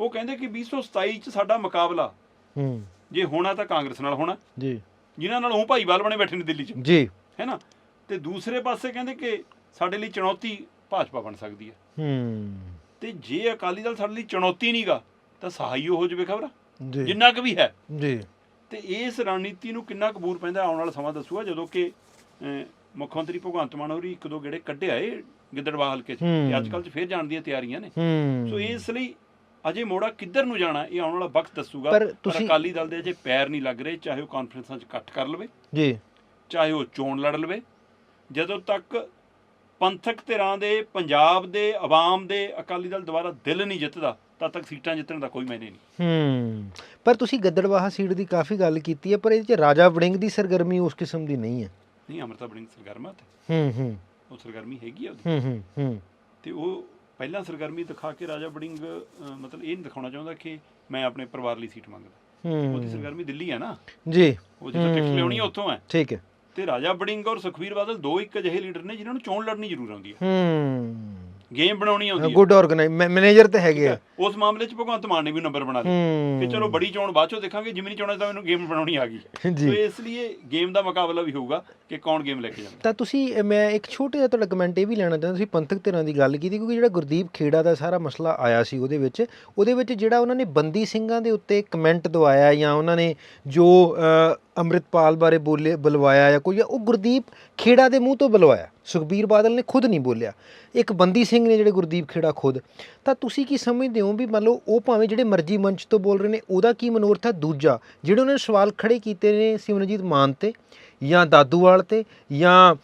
ਉਹ ਕਹਿੰਦੇ ਕਿ 227 'ਚ ਸਾਡਾ ਮੁਕਾਬਲਾ ਹੂੰ। ਜੇ ਹੋਣਾ ਤਾਂ ਕਾਂਗਰਸ ਨਾਲ ਹੋਣਾ। ਜੀ। ਜਿਨ੍ਹਾਂ ਨਾਲ ਉਹ ਭਾਈਵਾਲ ਬਣੇ ਬੈਠੇ ਨੇ ਦਿੱਲੀ 'ਚ। ਜੀ। ਹੈ ਨਾ? ਤੇ ਦੂਸਰੇ ਪਾਸੇ ਕਹਿੰਦੇ ਕਿ ਸਾਡੇ ਲਈ ਚੁਣੌਤੀ ਭਾਜਪਾ ਬਣ ਸਕਦੀ ਹੈ। ਹੂੰ। ਤੇ ਜੇ ਅਕਾਲੀ ਦਲ ਸਾਡੇ ਲਈ ਚੁਣੌਤੀ ਨਹੀਂਗਾ ਤਾਂ ਸਹਾਇਓ ਹੋ ਜਾਵੇ ਖਬਰ। ਜੀ। ਜਿੰਨਾ ਕੁ ਵੀ ਹੈ। ਜੀ। ਤੇ ਇਸ ਰਣਨੀਤੀ ਨੂੰ ਕਿੰਨਾ ਕਬੂਰ ਪੈਂਦਾ ਆਉਣ ਵਾਲਾ ਸਮਾਂ ਦੱਸੂਗਾ ਜਦੋਂ ਕਿ ਮੁੱਖ ਮੰਤਰੀ ਭਗਵੰਤ ਮਾਨ ਹੋਰੀ ਇੱਕ ਦੋ ਗੇੜੇ ਕੱਢੇ ਆਏ ਗਿੱਦੜਵਾ ਹਲਕੇ 'ਚ। ਤੇ ਅੱਜ ਕੱਲ੍ਹ 'ਚ ਫੇਰ ਜਾਣ ਦੀਆਂ ਤਿਆਰੀਆਂ ਨੇ। ਸੋ ਇਸ ਲਈ ਅਜੇ ਮੋੜਾ ਕਿੱਧਰ ਨੂੰ ਜਾਣਾ ਇਹ ਆਉਣ ਵਾਲਾ ਵਕਤ ਦੱਸੂਗਾ ਪਰ ਅਕਾਲੀ ਦਲ ਦੇ ਅਜੇ ਪੈਰ ਨਹੀਂ ਲੱਗ ਰਹੇ ਚਾਹੇ ਉਹ ਕਾਨਫਰੰਸਾਂ 'ਚ ਇਕੱਠ ਕਰ ਲਵੇ ਜੀ। ਚਾਹੇ ਉਹ ਚੋਣ ਲੜ ਲਵੇ। ਜਦੋਂ ਤੱਕ ਪੰਥਕ ਧਿਰਾਂ ਦੇ ਪੰਜਾਬ ਦੇ ਆਵਾਮ ਦੇ ਅਕਾਲੀ ਦਲ ਦੁਆਰਾ ਦਿਲ ਨਹੀਂ ਜਿੱਤਦਾ ਤਦ ਤੱਕ ਸੀਟਾਂ ਜਿੱਤਣ ਦਾ ਕੋਈ ਮਾਇਨੇ ਨਹੀਂ। ਹੂੰ। ਪਰ ਤੁਸੀਂ ਗੱਦੜਵਾਹਾ ਸੀਟ ਦੀ ਕਾਫੀ ਗੱਲ ਕੀਤੀ ਹੈ ਪਰ ਇਹਦੇ ਚ ਰਾਜਾ ਵੜਿੰਗ ਦੀ ਸਰਗਰਮੀ ਉਸ ਕਿਸਮ ਦੀ ਨਹੀਂ ਹੈ। ਨਹੀਂ ਅਮਰਤਾ ਬੜਿੰਗ ਸਰਗਰਮਾ ਤੇ। ਹੂੰ ਹੂੰ। ਉਹ ਸਰਗਰਮੀ ਹੈਗੀ ਆ ਉਹਦੀ। ਹੂੰ ਹੂੰ ਹੂੰ। ਤੇ ਉਹ ਪਹਿਲਾਂ ਸਰਗਰਮੀ ਦਿਖਾ ਕੇ ਰਾਜਾ ਬੜਿੰਗ ਮਤਲਬ ਇਹ ਨਹੀਂ ਦਿਖਾਉਣਾ ਚਾਹੁੰਦਾ ਕਿ ਮੈਂ ਆਪਣੇ ਪਰਿਵਾਰ ਲਈ ਸੀਟ ਮੰਗਦਾ। ਉਹਦੀ ਹੂੰ ਸਰਗਰਮੀ ਦਿੱਲੀ ਹੈ ਨਾ। ਜੀ। ਉਹ ਜਿੱਥੇ ਟਿਕਟ ਹੂੰ। ਲਿਆਉਣੀ ਆ ਉੱਥੋਂ ਹੈ ਠੀਕ ਹੈ। ਤੇ ਰਾਜਾ ਬੜਿੰਗ ਔਰ ਸੁਖਵੀਰ ਬਾਦਲ ਦੋ ਇੱਕ ਅਜਿਹੇ ਲੀਡਰ ਨੇ ਜਿਨ੍ਹਾਂ ਨੂੰ ਚੋਣ ਲੜਨੀ ਜ਼ਰੂਰ ਆਉਂਦੀ ਹੈ ਹੂੰ। ਗੇਮ ਬਣਾਉਣੀ ਆਉਂਦੀ ਹੈ ਗੁੱਡ ਆਰਗੇਨਾਈਜ਼ ਮੈਨੇਜਰ ਤੇ ਹੈਗੇ ਆ। ਉਸ ਮਾਮਲੇ 'ਚ ਭਗਵੰਤ ਮਾਨ ਨੇ ਵੀ ਨੰਬਰ ਬਣਾ ਹੂੰ। ਕਿ ਚਲੋ ਬੜੀ ਚੋਣ ਬਾਅਦ ਚੋਂ ਦੇਖਾਂਗੇ ਜਿਮਨੀ ਚੋਣਾਂ ਤਾਂ ਮੈਨੂੰ ਗੇਮ ਬਣਾਉਣੀ ਆ ਗਈ। ਸੋ ਇਸ ਲਈ ਗੇਮ ਦਾ ਮੁਕਾਬਲਾ ਵੀ ਹੋਊਗਾ ਕਿ ਕੌਣ ਗੇਮ ਲੈ ਕੇ ਜਾਂਦਾ। ਤਾਂ ਤੁਸੀਂ ਮੈਂ ਇੱਕ ਛੋਟਾ ਜਿਹਾ ਤੁਹਾਡਾ ਕਮੈਂਟ ਇਹ ਵੀ ਲੈਣਾ ਚਾਹੁੰਦਾ ਤੁਸੀਂ ਪੰਥਕ ਧਿਰਾਂ ਦੀ ਗੱਲ ਕੀਤੀ ਕਿਉਂਕਿ ਜਿਹੜਾ ਗੁਰਦੀਪ ਖੇੜਾ ਦਾ ਸਾਰਾ ਮਸਲਾ ਆਇਆ ਸੀ ਉਹਦੇ ਵਿੱਚ ਉਹਦੇ ਵਿੱਚ ਜਿਹੜਾ ਉਹਨਾਂ ਨੇ ਬੰਦੀ ਸਿੰਘਾਂ ਦੇ ਉੱਤੇ ਕਮੈਂਟ ਦਵਾਇਆ ਜਾਂ ਉਹਨਾਂ ਨੇ ਜੋ ਅੰਮ੍ਰਿਤਪਾਲ ਬਾਰੇ ਬੋਲੇ ਬੁਲਵਾਇਆ ਜਾਂ ਕੋਈ ਉਹ ਗੁਰਦੀਪ ਖੇੜਾ ਦੇ ਮੂੰਹ ਤੋਂ ਬੁਲਵਾਇਆ। ਸੁਖਬੀਰ ਬਾਦਲ ਨੇ ਖੁਦ ਨਹੀਂ ਬੋਲਿਆ। ਇੱਕ ਬੰਦੀ ਸਿੰਘ ਨੇ ਜਿਹੜੇ ਗੁਰਦੀਪ ਖੇੜਾ ਖੁਦ। ਤਾਂ ਤੁਸੀਂ ਕੀ ਸਮਝਦੇ ਹੋ ਵੀ ਮੰਨ ਲਓ ਉਹ ਭਾਵੇਂ ਜਿਹੜੇ ਮਰਜ਼ੀ ਮੰਚ ਤੋਂ ਬੋਲ ਰਹੇ ਨੇ ਉਹਦਾ ਕੀ ਮਨੋਰਥ ਹੈ ਦੂਜਾ? ਜਿਹੜੇ ਉਹਨਾਂ ਨੇ ਸਵਾਲ ਖੜੇ ਕੀਤੇ ਨੇ ਸਿਮਰਨਜੀਤ ਮਾਨ ਤੇ ਜਾਂ ਦਾਦੂਵਾਲ ਤੇ ਜਾਂ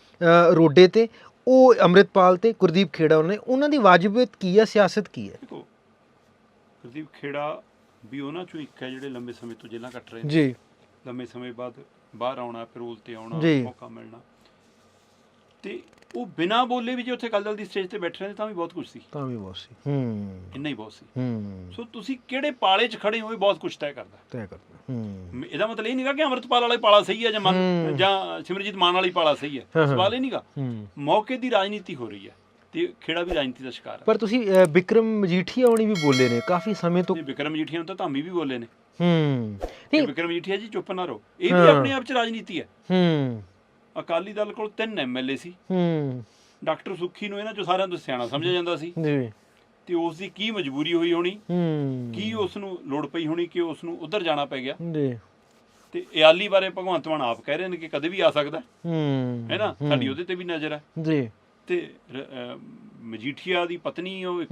ਰੋਡੇ ਤੇ ਉਹ ਅੰਮ੍ਰਿਤਪਾਲ ਤੇ ਗੁਰਦੀਪ ਖੇੜਾ ਉਹਨਾਂ ਨੇ ਉਹਨਾਂ ਦੀ ਵਾਜਬੀਅਤ ਕੀ ਹੈ ਸਿਆਸਤ ਕੀ ਹੈ? ਗੁਰਦੀਪ ਖੇੜਾ ਵੀ ਉਹਨਾਂ ਚੋਂ ਇੱਕ ਹੈ ਜਿਹੜੇ ਲੰਬੇ ਸਮੇਂ ਤੋਂ ਜੇਲ੍ਹਾਂ ਕੱਟ ਰਹੇ ਨੇ। ਜੀ। ਲੰਬੇ ਸਮੇਂ ਬਾਅਦ ਬਾਹਰ ਆਉਣਾ ਪੈਰੋਲ ਤੇ ਆਉਣਾ ਜੀ। ਮੌਕਾ ਮਿਲਣਾ। ਤੇ ਉਹ ਬਿਨਾਂ ਬੋਲੇ ਵੀ ਜੇ ਉੱਥੇ ਕੱਲ੍ਹ ਦੀ ਸਟੇਜ ਤੇ ਬੈਠੇ ਰਹੇ ਤਾਂ ਵੀ ਬਹੁਤ ਕੁਝ ਸੀ। ਤਾਂ ਵੀ ਬਹੁਤ ਸੀ। ਹੂੰ। ਇੰਨਾ ਹੀ ਬਹੁਤ ਸੀ। ਹੂੰ। ਸੋ ਤੁਸੀਂ ਕਿਹੜੇ ਪਾਲੇ 'ਚ ਖੜੇ ਹੋ ਇਹ ਬਹੁਤ ਕੁਝ ਤੈਅ ਕਰਦਾ। ਤੈਅ ਕਰਦਾ। ਹੂੰ। ਮ- ਇਹਦਾ ਮਤਲਬ ਇਹ ਨਹੀਂਗਾ ਕਿ ਅਮਰਤਪਾਲ ਵਾਲਾ ਪਾਲਾ ਸਹੀ ਹੈ ਜਾਂ ਮਨ। ਜਾਂ ਸਿਮਰਜੀਤ ਮਾਨ ਵਾਲਾ ਪਾਲਾ ਸਹੀ ਹੈ ਹਾਂ, ਹਾਂ। ਸਵਾਲ ਇਹ ਨਹੀਂਗਾ ਹੂੰ। ਮੌਕੇ ਦੀ ਰਾਜਨੀਤੀ ਹੋ ਰਹੀ ਹੈ ਤੇ ਖੇੜਾ ਵੀ ਰਾਜਨੀਤੀ ਦਾ ਸ਼ਿਕਾਰ ਹੈ ਪਰ ਤੁਸੀਂ ਵਿਕਰਮ ਮਜੀਠੀਆ ਹੋਣੀ ਵੀ ਬੋਲੇ ਨੇ ਕਾਫੀ ਸਮੇਂ ਤੋਂ ਤੇ ਵਿਕਰਮ ਜੀਠੀਆ ਨੂੰ ਤਾਂ ਧਾਮੀ ਵੀ ਬੋਲੇ ਨੇ। ਹੂੰ। ਕਿ ਨਹੀਂ ਵਿਕਰਮ ਜੀਠੀਆ ਜੀ ਚੁੱਪ ਨਾ ਰਹੋ। ਇਹ ਵੀ ਹਾਂ। ਆਪਣੇ ਆਪ 'ਚ ਰਾਜਨੀਤੀ ਹੈ। ਹੂੰ। ਅਕਾਲੀ ਦਲ ਕੋਲ ਤਿੰਨ ਐਮਐਲਏ ਸੀ। ਹੂੰ। ਡਾਕਟਰ ਸੁੱਖੀ ਨੂੰ ਇਹਨਾਂ ਚੋਂ ਸਾਰਿਆਂ ਤੋਂ ਸਿਆਣਾ ਸਮਝਿਆ ਜਾਂਦਾ ਸੀ। ਜੀ। ਤੇ ਉਸ ਦੀ ਕੀ ਮਜਬੂਰੀ ਹੋਈ ਹੋਣੀ? ਹੂੰ। ਕੀ ਉਸ ਨੂੰ ਲੋੜ ਪਈ ਹੋਣੀ ਕਿ ਉਸ ਨੂੰ ਉਧਰ ਜਾਣਾ ਪੈ ਗਿਆ? ਜੀ। ਤੇ ਇਆਲੀ ਬਾਰੇ ਭਗਵੰਤ ਮਾਨ ਆਪ ਕਹਿ ਰਹੇ ਨੇ ਕਿ ਕਦੇ ਵੀ ਆ ਸਕਦਾ। ਹੈ। ਹੂੰ ਹੈ ਨਾ? ਸਾਡੀ ਉਹਦੇ ਤੇ ਵੀ ਨਜ਼ਰ ਹੈ। ਜੀ। ਤੇ ਮਜੀਠੀਆ ਦੀ ਪਤਨੀ ਉਹ ਇੱਕ।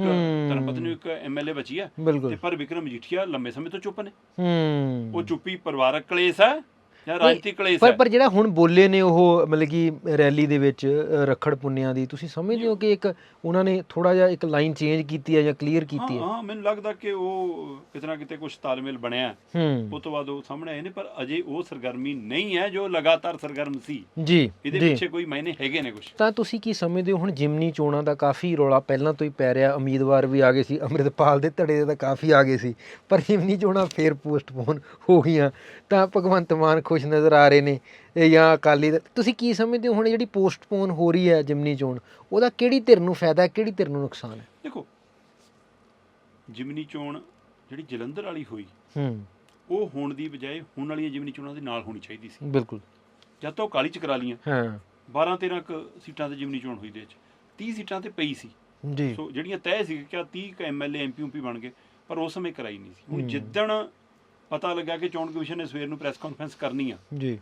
ਧਰਮ ਪਤਨੀ ਇੱਕ ਐਮਐਲਏ ਬਚੀ ਹੈ ਤੇ ਪਰ ਵਿਕਰਮ ਮਜੀਠੀਆ ਲੰਬੇ ਸਮੇਂ ਤੋਂ ਚੁੱਪ ਨੇ। ਹੂੰ। ਉਹ ਚੁੱਪੀ ਪਰਿਵਾਰਕ ਕਲੇਸ਼ ਹੈ। ਜਾਂ ਰਾਜਨੀਤਿਕ ਕਲੇਸ਼ ਪਰ ਹੈ? ਪਰ ਜਿਹੜਾ ਹੁਣ ਬੋਲੇ ਨੇ ਉਹ ਮਤਲਬ ਕਿ ਰੈਲੀ ਦੇ ਵਿੱਚ ਅ, ਰੱਖੜ ਪੁੰਨਿਆਂ ਦੀ ਤੁਸੀਂ ਸਮਝਦੇ ਹੋ ਕਿ ਇੱਕ ਉਹਨਾਂ ਨੇ ਥੋੜਾ ਜਿਹਾ ਇੱਕ ਲਾਈਨ ਚੇਂਜ ਕੀਤੀ ਹੈ ਜਾਂ ਕਲੀਅਰ ਕੀਤੀ ਹਾਂ? ਹੈ ਹਾਂ ਮੈਨੂੰ ਲੱਗਦਾ ਕਿ ਉਹ ਕਿਤੇ ਨਾ ਕਿਤੇ ਕੁਝ ਤਾਲਮੇਲ ਬਣਿਆ ਹੂੰ। ਉਹ ਤੋਂ ਬਾਅਦ ਉਹ ਸਾਹਮਣੇ ਆਏ ਨੇ ਪਰ ਅਜੇ ਉਹ ਸਰਗਰਮੀ ਨਹੀਂ ਹੈ ਜੋ ਲਗਾਤਾਰ ਸਰਗਰਮ ਸੀ। ਜੀ ਇਹਦੇ ਜੀ। ਪਿੱਛੇ ਕੋਈ ਮਾਇਨੇ ਹੈਗੇ ਨੇ ਕੁਝ ਤਾਂ ਤੁਸੀਂ ਕੀ ਸਮਝਦੇ ਹੋ ਹੁਣ ਜਿਮਨੀ ਚੋਣਾਂ ਦਾ ਕਾਫੀ ਰੌਲਾ ਪਹਿਲਾਂ ਤੋਂ ਹੀ ਪੈ ਰਿਹਾ ਉਮੀਦਵਾਰ ਵੀ ਆ ਗਏ ਸੀ ਅੰਮ੍ਰਿਤਪਾਲ ਦੇ ਧੜੇ ਦੇ ਤਾਂ ਕਾਫੀ ਆ ਗਏ ਸੀ ਪਰ ਜਿਮਨੀ ਚੋਣਾਂ ਫੇਰ ਪੋਸਟਪੋਨ ਹੋ ਗਈਆਂ। ਤਾਂ ਭਗਵੰਤ ਮਾਨ ਖੁਸ਼ ਨਜ਼ਰ ਆ ਰਹੇ ਨੇ ਇਹ ਜਾਂ ਅਕਾਲੀ ਦਲ। ਤੁਸੀਂ ਕੀ ਸਮਝਦੇ ਹੋ ਹੁਣ ਜਿਹੜੀ ਪੋਸਟਪੋਨ ਹੋ ਰਹੀ ਹੈ ਜਿਮਨੀ ਚੋਣ ਉਹਦਾ ਕਿਹੜੀ ਧਿਰ ਨੂੰ ਫਾਇਦਾ ਹੈ ਕਿਹੜੀ ਧਿਰ ਨੂੰ ਨੁਕਸਾਨ ਹੈ? ਦੇਖੋ ਜਿਮਨੀ ਚੋਣ ਜਿਹੜੀ ਜਲੰਧਰ ਵਾਲੀ ਹੋਈ ਹੂੰ। ਉਹ ਹੋਣ ਦੀ ਬਜਾਏ ਹੁਣ ਵਾਲੀਆਂ ਜਿਮਨੀ ਚੋਣਾਂ ਦੇ ਨਾਲ ਹੋਣੀ ਚਾਹੀਦੀ ਸੀ। ਬਿਲਕੁਲ। ਜਦ ਤੋਂ ਕਾਲੀ ਚ ਕਰਾ ਲੀਆਂ ਹਾਂ। 12 13 ਕੁ ਸੀਟਾਂ ਤੇ ਜਿਮਨੀ ਚੋਣ ਹੋਈ ਦੇ ਵਿੱਚ। 30 ਸੀਟਾਂ ਤੇ ਪਈ ਸੀ। ਜੀ। ਸੋ ਜਿਹੜੀਆਂ ਤੈਅ ਸੀ ਕਿ 30 ਕ ਐਮਐਲਏ ਐਮਪੀ ਬਣ ਗਏ ਪਰ ਉਸ ਸਮੇਂ ਕਰਾਈ ਨਹੀਂ ਸੀ। ਹੁਣ। ਜਿੱਦਣ ਪਤਾ ਲੱਗਾ ਕਿ ਚੋਣ ਕਮਿਸ਼ਨ ਨੇ ਸਵੇਰ ਨੂੰ ਪ੍ਰੈਸ ਕਾਨਫਰੰਸ ਕਰਨੀ ਆ। ਜੀ।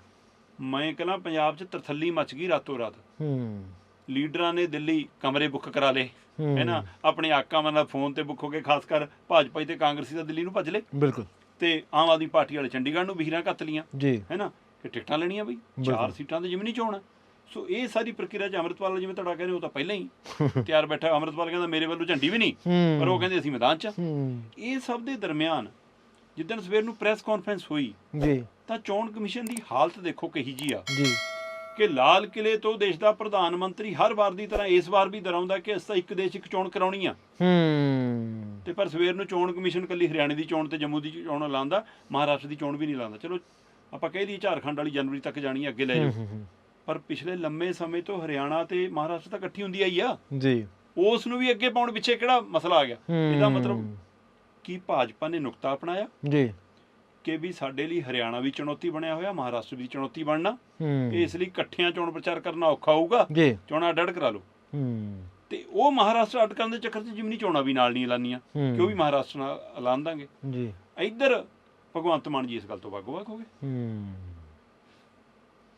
ਮੈਂ ਕਹਿੰਦਾ ਪੰਜਾਬ 'ਚ ਤਰਥੱਲੀ ਮਚ ਗਈ ਰਾਤੋਂ ਰਾਤ। ਹੂੰ। ਲੀਡਰਾਂ ਨੇ ਦਿੱਲੀ ਕਮਰੇ ਬੁੱਕ ਕਰਾ ਲਏ। ਹੂੰ। ਨਾ? ਆਪਣੇ ਆਕਾਵਾਂ ਨਾਲ ਫੋਨ ਤੇ ਬੁੱਕ ਹੋ ਕੇ ਖਾਸ ਕਰ ਭਾਜਪਾ ਤੇ ਕਾਂਗਰਸੀ ਦਾ ਦਿੱਲੀ ਨੂੰ ਭੱਜ ਲਏ। ਬਿਲਕੁਲ। ਤੇ ਆਮ ਆਦਮੀ ਪਾਰਟੀ ਵਾਲੇ ਚੰਡੀਗੜ੍ਹ ਨੂੰ ਬਹੀਰਾਂ ਘੱਤ ਲੀਆਂ। ਜੀ। ਹੈ ਨਾ? ਕਿ ਟਿਕਟਾਂ ਲੈਣੀਆਂ ਬਈ। ਚਾਰ ਸੀਟਾਂ ਤੇ ਜਿਮਨੀ ਚੋਣ। ਸੋ ਇਹ ਸਾਰੀ ਪ੍ਰਕਿਰਿਆ 'ਚ ਅੰਮ੍ਰਿਤਪਾਲ ਜਿਵੇਂ ਤੁਹਾਡਾ ਕਹਿੰਦੇ ਉਹ ਤਾਂ ਪਹਿਲਾਂ ਹੀ ਤਿਆਰ ਬੈਠਾ। ਅੰਮ੍ਰਿਤਪਾਲ ਕਹਿੰਦਾ ਮੇਰੇ ਵੱਲੋਂ ਝੰਡੀ ਵੀ ਨਹੀਂ। ਪਰ ਉਹ ਕਹਿੰਦੇ ਅਸੀਂ ਮੈਦਾਨ 'ਚ। ਇਹ ਸਭ ਦੇ ਦਰਮਿਆਨ ਜਿੱਦਣ ਸਵੇਰ ਨੂੰ ਪ੍ਰੈਸ ਕਾਨਫਰੰਸ ਹੋਈ ਜੀ। ਤਾਂ ਚੋਣ ਕਮਿਸ਼ਨ ਦੀ ਹਾਲਤ ਦੇਖੋ ਕਹੀ ਜੀ ਆ। ਜੀ। ਕਿ ਲਾਲ ਕਿਲੇ ਤੋਂ ਦੇਸ਼ ਦਾ ਪ੍ਰਧਾਨ ਮੰਤਰੀ ਹਰ ਵਾਰ ਦੀ ਤਰ੍ਹਾਂ ਇਸ ਵਾਰ ਵੀ ਦੁਹਰਾਉਂਦਾ ਕਿ ਅਸੀਂ ਤਾਂ ਇੱਕ ਦੇਸ਼ ਇੱਕ ਚੋਣ ਕਰਾਉਣੀ ਆ। ਹੂੰ। ਤੇ ਪਰ ਸਵੇਰ ਨੂੰ ਚੋਣ ਕਮਿਸ਼ਨ ਕੱਲੀ ਹਰਿਆਣੇ ਦੀ ਚੋਣ ਤੇ ਜੰਮੂ ਦੀ ਚੋਣ ਲਾਉਂਦਾ ਮਹਾਰਾਸ਼ਟਰ ਦੀ ਚੋਣ ਵੀ ਨਹੀਂ ਲਾਉਂਦਾ। ਚਲੋ ਆਪਾਂ ਕਹਿ ਦਈਏ ਝਾਰਖੰਡ ਵਾਲੀ ਜਨਵਰੀ ਤੱਕ ਜਾਣੀ ਅੱਗੇ ਲੈ ਜਾਓ। ਹੂੰ, ਹੂੰ, ਪਰ ਪਿਛਲੇ ਲੰਮੇ ਸਮੇਂ ਤੋਂ ਹਰਿਆਣਾ ਤੇ ਮਹਾਰਾਸ਼ਟਰ ਤਾਂ ਇਕੱਠੀ ਹੁੰਦੀ ਆਈ ਆ। ਜੀ। ਉਸ ਨੂੰ ਵੀ ਅੱਗੇ ਪਾਉਣ ਪਿੱਛੇ ਕਿਹੜਾ ਮਸਲਾ ਆ ਗਿਆ? ਇਹਦਾ ਮਤਲਬ ਕੀ ਭਾਜਪਾ ਨੇ ਨੁਕਤਾ ਅਪਣਾਇਆ? ਜੀ। ਕਿ ਵੀ ਸਾਡੇ ਲਈ ਹਰਿਆਣਾ ਵੀ ਚੁਣੌਤੀ ਬਣਿਆ ਹੋਇਆ ਮਹਾਰਾਸ਼ਟਰ ਵੀ ਚੁਣੌਤੀ ਬਣਨਾ। ਇਸ ਲਈ ਇਕੱਠਿਆਂ ਚੋਣ ਪ੍ਰਚਾਰ ਕਰਨਾ ਔਖਾ ਹੋਊਗਾ। ਜੀ। ਚੋਣਾਂ ਅੱਡ ਕਰਾ ਲਓ। ਹੂੰ। ਤੇ ਉਹ ਮਹਾਰਾਸ਼ਟਰ ਅੱਡ ਕਰਨ ਦੇ ਚੱਕਰ 'ਚ ਜਿਮਨੀ ਚੋਣਾਂ ਵੀ ਨਾਲ ਨਹੀਂ ਐਲਾਨੀਆਂ। ਕਿ ਉਹ ਵੀ ਮਹਾਰਾਸ਼ਟਰ ਨਾਲ ਐਲਾਨ ਦਾਂਗੇ। ਜੀ। ਇੱਧਰ ਭਗਵੰਤ ਮਾਨ ਜੀ ਇਸ ਗੱਲ ਤੋਂ ਵਾਗੋ-ਵਾਗ ਹੋ ਗਏ। ਹੂੰ।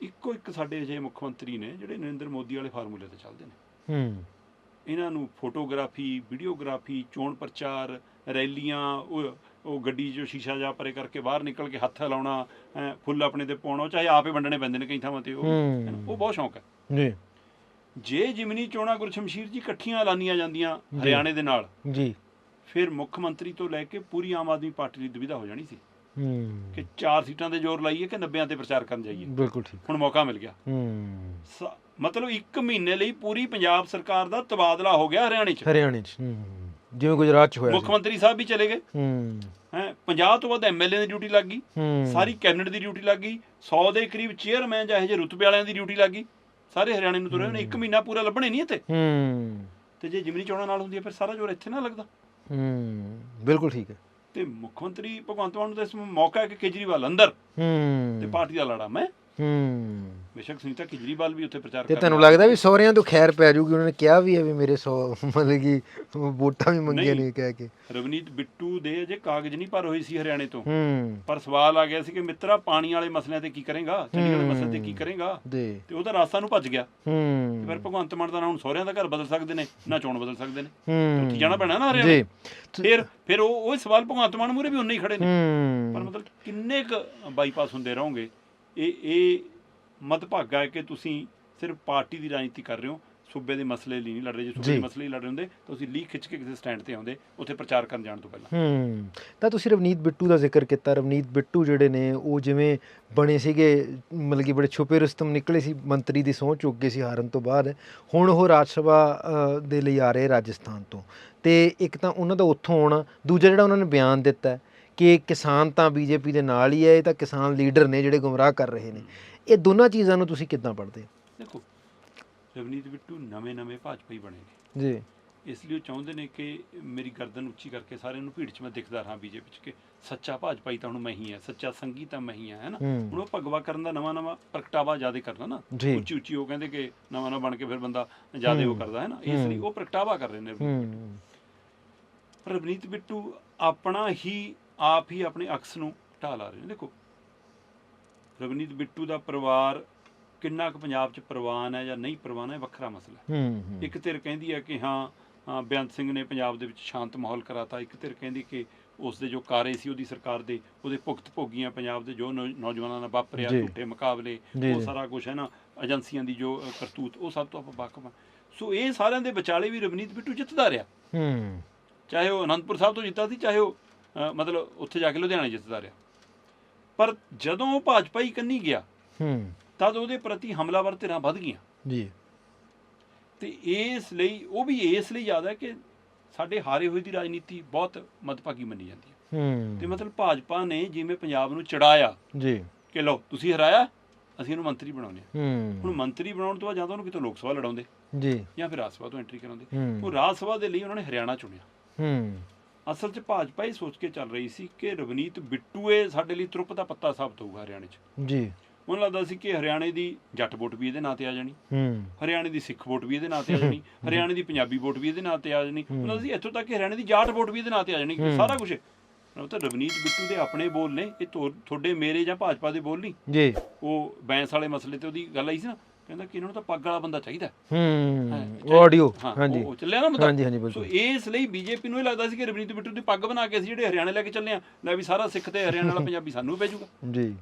ਇੱਕੋ ਇੱਕ ਸਾਡੇ ਅਜੇ ਮੁੱਖ ਮੰਤਰੀ ਨੇ ਜਿਹੜੇ ਨਰਿੰਦਰ ਮੋਦੀ ਵਾਲੇ ਫਾਰਮੂਲੇ ਤੇ ਚੱਲਦੇ ਨੇ। ਹੂੰ। ਇਹਨਾਂ ਨੂੰ ਫੋਟੋਗ੍ਰਾਫੀ ਵੀਡੀਓਗ੍ਰਾਫੀ ਚੋਣ ਪ੍ਰਚਾਰ ਰੈਲੀਆਂ ਉਹ ਉਹ ਗੱਡੀ 'ਚੋਂ ਸ਼ੀਸ਼ਾ ਜਾ ਪਰੇ ਕਰਕੇ ਬਾਹਰ ਨਿਕਲ ਕੇ ਹੱਥ ਲਾਉਣਾ ਫੁੱਲ ਆਪਣੇ ਤੇ ਪਾਉਣਾ ਚਾਹੇ ਆਪੇ ਵੰਡਣੇ ਪੈਂਦੇ ਨੇ ਕਈ ਥਾਵਾਂ ਤੇ ਉਹ ਉਹ ਬਹੁਤ ਸ਼ੌਂਕ ਹੈ। ਜੀ। ਜੇ ਜਿਮਨੀ ਚੋਣਾਂ ਗੁਰਸ਼ਮਸ਼ੀਰ ਜੀ ਇਕੱਠੀਆਂ ਐਲਾਨੀਆਂ ਜਾਂਦੀਆਂ ਹਰਿਆਣੇ ਦੇ ਨਾਲ ਜੀ। ਫਿਰ ਮੁੱਖ ਮੰਤਰੀ ਤੋਂ ਲੈ ਕੇ ਪੂਰੀ ਆਮ ਆਦਮੀ ਪਾਰਟੀ ਦੀ ਦੁਵਿਧਾ ਹੋ ਜਾਣੀ ਸੀ। ਹੂੰ। ਕਿ ਚਾਰ ਸੀਟਾਂ ਤੇ ਜ਼ੋਰ ਲਾਈਏ ਕਿ 90 ਤੇ ਪ੍ਰਚਾਰ ਕਰਨ ਜਾਈਏ। ਬਿਲਕੁਲ ਠੀਕ। ਹੁਣ ਮੌਕਾ ਮਿਲ ਗਿਆ। ਹੂੰ। ਮਤਲਬ 1 ਮਹੀਨੇ ਲਈ ਪੂਰੀ ਪੰਜਾਬ ਸਰਕਾਰ ਦਾ ਤਬਾਦਲਾ ਹੋ ਗਿਆ ਹਰਿਆਣੇ 'ਚ। ਹਰਿਆਣੇ ਚ ਹੂੰ। ਜਿਵੇਂ ਗੁਜਰਾਤ ਚ ਹੋਇਆ ਮੁੱਖ। ਮੰਤਰੀ ਸਾਹਿਬ ਵੀ ਚਲੇ ਗਏ। ਹੂੰ। ਹੈ 50 ਤੋਂ ਵੱਧ ਐਮਐਲਏ ਦੀ ਡਿਊਟੀ ਲੱਗ ਗਈ। ਸਾਰੀ ਕੈਬਨਿਟ ਦੀ ਡਿਊਟੀ ਲੱਗ ਗਈ। 100 ਦੇ ਕਰੀਬ ਚੇਅਰਮੈਨ ਜਾਂ ਇਹੋ ਜਿਹੇ ਰੁਤਬੇ ਵਾਲਿਆਂ ਦੀ ਡਿਊਟੀ ਲੱਗ ਗਈ। ਸਾਰੇ ਹਰਿਆਣੇ ਨੂੰ ਤੁਰੇ ਨੇ। 1 ਮਹੀਨਾ ਪੂਰਾ ਲੱਭਣੇ ਨਹੀਂ ਇੱਥੇ। ਹੂੰ। ਤੇ ਜੇ ਜਿਮਨੀ ਚੋਣਾਂ ਨਾਲ ਹੁੰਦੀ ਹੈ ਫਿਰ ਸਾਰਾ ਜ਼ੋਰ ਇੱਥੇ ਨਾ ਲੱਗਦਾ। ਹੂੰ। ਬਿਲਕੁਲ ਠੀਕ ਹੈ। ਤੇ ਮੁੱਖ ਮੰਤਰੀ ਭਗਵੰਤ ਮਾਨ ਨੂੰ ਤਾਂ ਇਸ ਮੌਕਾ ਹੈ ਕਿ ਕੇਜਰੀਵਾਲ ਅੰਦਰ ਤੇ ਹੂੰ ਪਾਰਟੀ ਦਾ ਲੜਾ ਮੈਂ। ਹੂੰ। ਬੇਸ਼ੱਕ ਸੁਨੀਤਾ ਕੇਜਰੀਵਾਲ ਵੀ ਉੱਥੇ ਪ੍ਰਚਾਰ ਤੇ ਕਰ ਤੁਹਾਨੂੰ ਲੱਗਦਾ ਵੀ ਸਹੁਰਿਆਂ ਤੋਂ ਖੈਰ ਪੈ ਜੂਗੀ ਉਹਨਾਂ ਨੇ ਕਿਹਾ ਵੀ ਹੈ ਵੀ ਮੇਰੇ ਸੌ ਮਤਲਬ ਕਿ ਵੋਟਾਂ ਵੀ ਮੰਗੀਆਂ ਨਹੀਂ। ਕਹਿ ਕੇ। ਰਵਨੀਤ ਬਿੱਟੂ ਦੇ ਅਜੇ ਕਾਗਜ਼ ਨਹੀਂ ਭਰ ਹੋਈ ਸੀ ਹਰਿਆਣੇ ਤੋਂ। ਹੂੰ। ਪਰ ਸਵਾਲ ਆ ਗਿਆ ਸੀ ਕਿ ਮਿੱਤਰਾ ਪਾਣੀ ਵਾਲੇ ਮਸਲਿਆਂ ਤੇ ਕੀ ਕਰੇਗਾ? ਚੰਡੀਗੜ੍ਹ ਮਸਲੇ ਤੇ ਕੀ ਕਰੇਗਾ? ਤੇ ਉਹਦਾ ਰਾਸਤਾ ਨੂੰ ਭੱਜ ਗਿਆ। ਤੇ ਹੂੰ ਫਿਰ ਭਗਵੰਤ ਮਾਨ ਦਾ ਨਾ ਹੁਣ ਸਹੁਰਿਆਂ ਦਾ ਘਰ ਬਦਲ ਸਕਦੇ ਨੇ ਨਾ ਚੋਣ ਬਦਲ ਸਕਦੇ ਨੇ। ਹੂੰ। ਉੱਥੇ ਜਾਣਾ ਪੈਣਾ ਨਾ ਹਰਿਆਣੇ ਜੀ। ਫਿਰ ਫਿਰ ਉਹ ਉਹ ਸਵਾਲ ਭਗਵੰਤ ਮਾਨ ਮੂਰੇ ਵੀ ਉਨੇ ਹੀ ਖੜੇ ਨੇ। ਪਰ ਮਤਲਬ ਕਿੰਨੇ ਕ ਬਾਈਪਾਸ ਹੁੰਦੇ ਰਹੋਗੇ? ਇਹ ਇਹ ਮਤਭਾਗਾ ਹੈ ਕਿ ਤੁਸੀਂ ਸਿਰਫ ਪਾਰਟੀ ਦੀ ਰਾਜਨੀਤੀ ਕਰ ਰਹੇ ਹੋ ਸੂਬੇ ਦੇ ਮਸਲੇ ਲਈ ਨਹੀਂ ਲੜ ਰਹੇ। ਜੇ ਸੂਬੇ। ਦੇ ਮਸਲੇ ਲਈ ਲੜ ਰਹੇ ਹੁੰਦੇ ਤੁਸੀਂ ਲੀਕ ਖਿੱਚ ਕੇ ਕਿਸੇ ਸਟੈਂਡ ਤੇ ਆਉਂਦੇ ਉੱਥੇ ਪ੍ਰਚਾਰ ਕਰਨ ਜਾਣ ਤੋਂ ਪਹਿਲਾਂ। ਹੂੰ ਤਾਂ ਤੁਸੀਂ ਰਵਨੀਤ ਬਿੱਟੂ ਦਾ ਜ਼ਿਕਰ ਕੀਤਾ। ਰਵਨੀਤ ਬਿੱਟੂ ਜਿਹੜੇ ਨੇ ਉਹ ਜਿਵੇਂ ਬਣੇ ਸੀਗੇ ਮਤਲਬ ਕਿ ਬੜੇ ਛੁਪੇ ਰਸਤਮ ਨਿਕਲੇ ਸੀ ਮੰਤਰੀ ਦੀ ਸਹੁੰ ਚੁੱਕ ਗਏ ਸੀ ਹਾਰਨ ਤੋਂ ਬਾਅਦ। ਹੁਣ ਉਹ ਰਾਜ ਸਭਾ ਦੇ ਲਈ ਆ ਰਹੇ ਰਾਜਸਥਾਨ ਤੋਂ। ਤੇ ਇੱਕ ਤਾਂ ਉਹਨਾਂ ਦਾ ਉੱਥੋਂ ਆਉਣਾ ਦੂਜਾ ਜਿਹੜਾ ਉਹਨਾਂ ਨੇ ਬਿਆਨ ਦਿੱਤਾ ਹੈ ਕਿ ਕਿਸਾਨ ਤਾਂ ਬੀਜੇਪੀ ਦੇ ਨਾਲ ਹੀ ਹੈ ਇਹ ਤਾਂ ਕਿਸਾਨ ਲੀਡਰ ਨੇ ਜਿਹੜੇ ਗੁੰਮਰਾਹ ਕਰ ਰਹੇ ਨੇ। ਇਹ ਦੋਨਾਂ ਚੀਜ਼ਾਂ ਨੂੰ ਤੁਸੀਂ ਕਿੱਦਾਂ ਪੜ੍ਹਦੇ? ਦੇਖੋ ਰਵਨੀਤ ਬਿੱਟੂ ਨਵੇਂ-ਨਵੇਂ ਭਾਜਪਾਈ ਬਣੇ ਨੇ। ਜੀ। ਇਸ ਲਈ ਉਹ ਚਾਹੁੰਦੇ ਨੇ ਕਿ ਮੇਰੀ ਗਰਦਨ ਉੱਚੀ ਕਰਕੇ ਸਾਰਿਆਂ ਨੂੰ ਭੀੜ 'ਚ ਮੈਂ ਦਿਖਦਾ ਰਹਾ ਬੀਜੇਪੀ 'ਚ ਕਿ ਸੱਚਾ ਭਾਜਪਾਈ ਤਾਂ ਹੁਣ ਮੈਂ ਹੀ ਹਾਂ ਸੱਚਾ ਸੰਗੀ ਤਾਂ ਮੈਂ ਹੀ ਹਾਂ ਹੈ ਨਾ? ਹੂੰ। ਹੁਣ ਉਹ ਭਗਵਾ ਕਰਨ ਦਾ ਨਵਾਂ-ਨਵਾਂ ਪ੍ਰਗਟਾਵਾ ਜ਼ਿਆਦਾ ਕਰਨਾ ਨਾ। ਉੱਚੀ ਉੱਚੀ ਉਹ ਕਹਿੰਦੇ ਕਿ ਨਵਾਂ-ਨਵਾਂ ਬਣ ਕੇ ਫਿਰ ਬੰਦਾ ਜ਼ਿਆਦਾ ਉਹ। ਕਰਦਾ ਹੈ ਨਾ? ਇਸ ਲਈ ਉਹ ਪ੍ਰਗਟਾਵਾ ਕਰ ਰਹੇ ਨੇ ਰਵਨੀਤ ਬਿੱਟੂ ਆਪਣਾ ਹੀ ਆਪ ਹੀ ਆਪਣੇ ਅਕਸ ਨੂੰ ਢਾਹ ਲਾ ਰਹੇ ਨੇ। ਦੇਖੋ ਰਵਨੀਤ ਬਿੱਟੂ ਦਾ ਪਰਿਵਾਰ ਕਿੰਨਾ ਕੁ ਪੰਜਾਬ 'ਚ ਪ੍ਰਵਾਨ ਹੈ ਜਾਂ ਨਹੀਂ ਪ੍ਰਵਾਨ ਹੈ ਵੱਖਰਾ ਮਸਲਾ ਹੈ। ਇੱਕ ਧਿਰ ਕਹਿੰਦੀ ਹੈ ਕਿ ਹਾਂ ਬੇਅੰਤ ਸਿੰਘ ਨੇ ਪੰਜਾਬ ਦੇ ਵਿੱਚ ਸ਼ਾਂਤ ਮਾਹੌਲ ਕਰਾਤਾ। ਇੱਕ ਧਿਰ ਕਹਿੰਦੀ ਕਿ ਉਸ ਦੇ ਜੋ ਕਾਰੇ ਸੀ ਉਹਦੀ ਸਰਕਾਰ ਦੇ ਉਹਦੇ ਭੁਗਤ ਭੋਗੀਆਂ ਪੰਜਾਬ ਦੇ ਜੋ ਨੌਜਵਾਨਾਂ ਨਾਲ ਵਾਪਰਿਆ। ਝੂਠੇ ਮੁਕਾਬਲੇ ਉਹ। ਸਾਰਾ ਕੁਝ ਹੈ ਨਾ ਏਜੰਸੀਆਂ ਦੀ ਜੋ ਕਰਤੂਤ ਉਹ ਸਭ ਤੋਂ ਆਪਾਂ ਵਾਕਫ ਹਾਂ ਸੋ ਇਹ ਸਾਰਿਆਂ ਦੇ ਵਿਚਾਲੇ ਵੀ ਰਵਨੀਤ ਬਿੱਟੂ ਜਿੱਤਦਾ ਰਿਹਾ। ਹੂੰ। ਚਾਹੇ ਉਹ ਅਨੰਦਪੁਰ ਸਾਹਿਬ ਤੋਂ ਜਿੱਤਾ ਸੀ ਚਾਹੇ ਉਹ ਮਤਲਬ ਉੱਥੇ ਜਾ ਕੇ ਲੁਧਿਆਣੇ ਜਿੱਤਦਾ ਰਿਹਾ। ਪਰ ਜਦੋਂ ਉਹ ਭਾਜਪਾ ਹੀ ਕੰਨੀ ਗਿਆ ਹੂੰ। ਤਦ ਉਹਦੇ ਪ੍ਰਤੀ ਹਮਲਾਵਰ ਧਿਰਾਂ ਵੱਧ ਗਈਆਂ। ਜੀ। ਤੇ ਇਸ ਲਈ ਉਹ ਵੀ ਇਸ ਲਈ ਹੈ ਕਿ ਸਾਡੇ ਹਾਰੇ ਹੋਏ ਦੀ ਰਾਜਨੀਤੀ ਬਹੁਤ ਮਦਭਾਗੀ ਮੰਨੀ ਜਾਂਦੀ ਹੈ। ਹੂੰ। ਤੇ ਮਤਲਬ ਭਾਜਪਾ ਨੇ ਜਿਵੇਂ ਪੰਜਾਬ ਨੂੰ ਚੜਾਇਆ ਜੀ। ਕਿ ਲਓ ਤੁਸੀਂ ਹਰਾਇਆ ਅਸੀਂ ਇਹਨੂੰ ਮੰਤਰੀ ਬਣਾਉਂਦੇ ਹਾਂ। ਹੁਣ ਮੰਤਰੀ ਬਣਾਉਣ ਤੋਂ ਬਾਅਦ ਜਾਂ ਤਾਂ ਉਹਨੂੰ ਕਿਤੋਂ ਲੋਕ ਸਭਾ ਲੜਾਉਂਦੇ ਜੀ। ਜਾਂ ਫਿਰ ਰਾਜ ਸਭਾ ਤੋਂ ਐਂਟਰੀ ਕਰਾਉਂਦੇ। ਉਹ ਰਾਜ ਸਭਾ ਦੇ ਲਈ ਉਹਨਾਂ ਨੇ ਹਰਿਆਣਾ ਚੁਣਿਆ। ਹੂੰ। ਅਸਲ 'ਚ ਭਾਜਪਾ ਇਹ ਸੋਚ ਕੇ ਚੱਲ ਰਹੀ ਸੀ ਕਿ ਰਵਨੀਤ ਬਿੱਟੂ ਇਹ ਸਾਡੇ ਲਈ ਤਰੁੱਪ ਦਾ ਪੱਤਾ ਸਾਬਤ ਹੋਊਗਾ ਹਰਿਆਣੇ 'ਚ। ਜੀ। ਉਹਨਾਂ ਲੱਗਦਾ ਸੀ ਕਿ ਹਰਿਆਣੇ ਦੀ ਜੱਟ ਵੋਟ ਵੀ ਇਹਦੇ ਨਾਂ ਤੇ ਆ ਜਾਣੀ। ਹੂੰ। ਹਰਿਆਣੇ ਦੀ ਸਿੱਖ ਵੋਟ ਵੀ ਇਹਦੇ ਨਾਂ ਤੇ ਆ ਜਾਣੀ। ਹਰਿਆਣੇ ਦੀ ਪੰਜਾਬੀ ਵੋਟ ਵੀ ਇਹਦੇ ਨਾਂ ਤੇ ਆ ਜਾਣੀ। ਉਹਨਾਂ ਸੀ ਇੱਥੋਂ ਤੱਕ ਕਿ ਹਰਿਆਣੇ ਦੀ ਜਾਟ ਵੋਟ ਵੀ ਇਹਦੇ ਨਾਂ ਤੇ ਆ ਜਾਣੀ ਕਿ ਸਾਰਾ ਕੁਝ ਉਹ ਤਾਂ ਰਵਨੀਤ ਬਿੱਟੂ ਦੇ ਆਪਣੇ ਬੋਲ ਨੇ ਇਹ ਤੁਹਾ- ਤੁਹਾਡੇ ਮੇਰੇ ਜਾਂ ਭਾਜਪਾ ਦੇ ਬੋਲ ਨਹੀਂ। ਜੀ। ਉਹ ਬੈਂਸ ਵਾਲੇ ਮਸਲੇ ਤੇ ਉਹਦੀ ਗੱਲ ਆਈ ਸੀ ਨਾ। ਕਹਿੰਦਾ ਕਿ ਇਹਨਾਂ ਨੂੰ ਤਾਂ ਪੱਗ ਵਾਲਾ ਬੰਦਾ ਚਾਹੀਦਾ ਹੂੰ। ਆਡੀਓ ਹਾਂਜੀ। ਉਹ- ਚੱਲਿਆ ਨਾ ਮਤਲਬ ਹਾਂਜੀ ਹਾਂਜੀ ਸੋ ਬਿਲਕੁਲ ਇਸ ਲਈ ਬੀਜੇਪੀ ਨੂੰ ਇਹ ਲੱਗਦਾ ਸੀ ਕਿ ਰਵਨੀਤ ਬਿੱਟੂ ਦੀ ਪੱਗ ਬਣਾ ਕੇ ਅਸੀਂ ਜਿਹੜੇ ਹਰਿਆਣੇ ਲੈ ਕੇ ਚੱਲੇ ਆ ਲੈ ਵੀ ਸਾਰਾ ਸਿੱਖ ਤੇ ਹਰਿਆਣਾ ਵਾਲਾ ਪੰਜਾਬੀ ਸਾਨੂੰ ਜਾਊਗਾ। ਜੀ।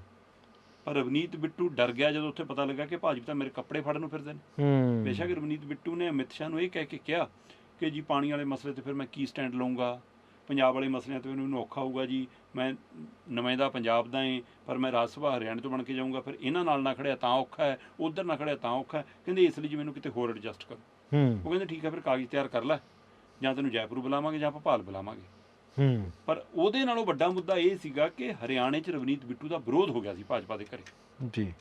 ਪਰ ਰਵਨੀਤ ਬਿੱਟੂ ਡਰ ਗਿਆ ਜਦੋਂ ਉੱਥੇ ਪਤਾ ਲੱਗਾ ਕਿ ਭਾਜਪਾ ਤਾਂ ਮੇਰੇ ਕੱਪੜੇ ਫੜਨ ਨੂੰ ਫਿਰਦੇ ਨੇ। ਹੂੰ। ਬੇਸ਼ੱਕ ਰਵਨੀਤ ਬਿੱਟੂ ਨੇ ਅਮਿਤ ਸ਼ਾਹ ਨੂੰ ਇਹ ਕਹਿ ਕੇ ਕਿਹਾ ਕਿ ਜੀ ਪਾਣੀ ਵਾਲੇ ਮਸਲੇ ਤੇ ਫਿਰ ਮੈਂ ਕੀ ਸਟੈਂਡ ਲਵਾਂਗਾ ਪੰਜਾਬ ਵਾਲੇ ਮਸਲਿਆਂ ਤੇ ਮੈਨੂੰ ਔਖਾ ਹੋਊਗਾ ਜੀ। ਮੈਂ ਨੁਮਾਇੰਦਾ ਪੰਜਾਬ ਦਾ ਏ ਪਰ ਮੈਂ ਰਾਜ ਸਭਾ ਹਰਿਆਣਾ ਤੋਂ ਬਣ ਕੇ ਜਾਊਂਗਾ ਫਿਰ ਇਹਨਾਂ ਨਾਲ ਨਾ ਖੜਿਆ ਤਾਂ ਔਖਾ ਹੈ ਉਧਰ ਨਾ ਖੜਿਆ ਤਾਂ ਔਖਾ ਹੈ। ਕਹਿੰਦੇ ਇਸ ਲਈ ਜੀ ਮੈਨੂੰ ਕਿਤੇ ਹੋਰ ਐਡਜਸਟ ਕਰੋ। ਉਹ ਕਹਿੰਦੇ ਠੀਕ ਹੈ ਫਿਰ ਕਾਗਜ਼ ਤਿਆਰ ਕਰ ਲੈ। ਜਾਂ ਤੈਨੂੰ ਜੈਪੁਰ ਬੁਲਾਵਾਂਗੇ ਜਾਂ ਭੋਪਾਲ ਬੁਲਾਵਾਂਗੇ। ਹੂੰ। ਪਰ ਉਹਦੇ ਨਾਲੋਂ ਵੱਡਾ ਮੁੱਦਾ ਇਹ ਸੀਗਾ ਕਿ ਹਰਿਆਣੇ 'ਚ ਰਵਨੀਤ ਬਿੱਟੂ ਦਾ ਵਿਰੋਧ ਹੋ ਗਿਆ ਸੀ ਭਾਜਪਾ ਦੇ ਘਰੇ। ਜੀ।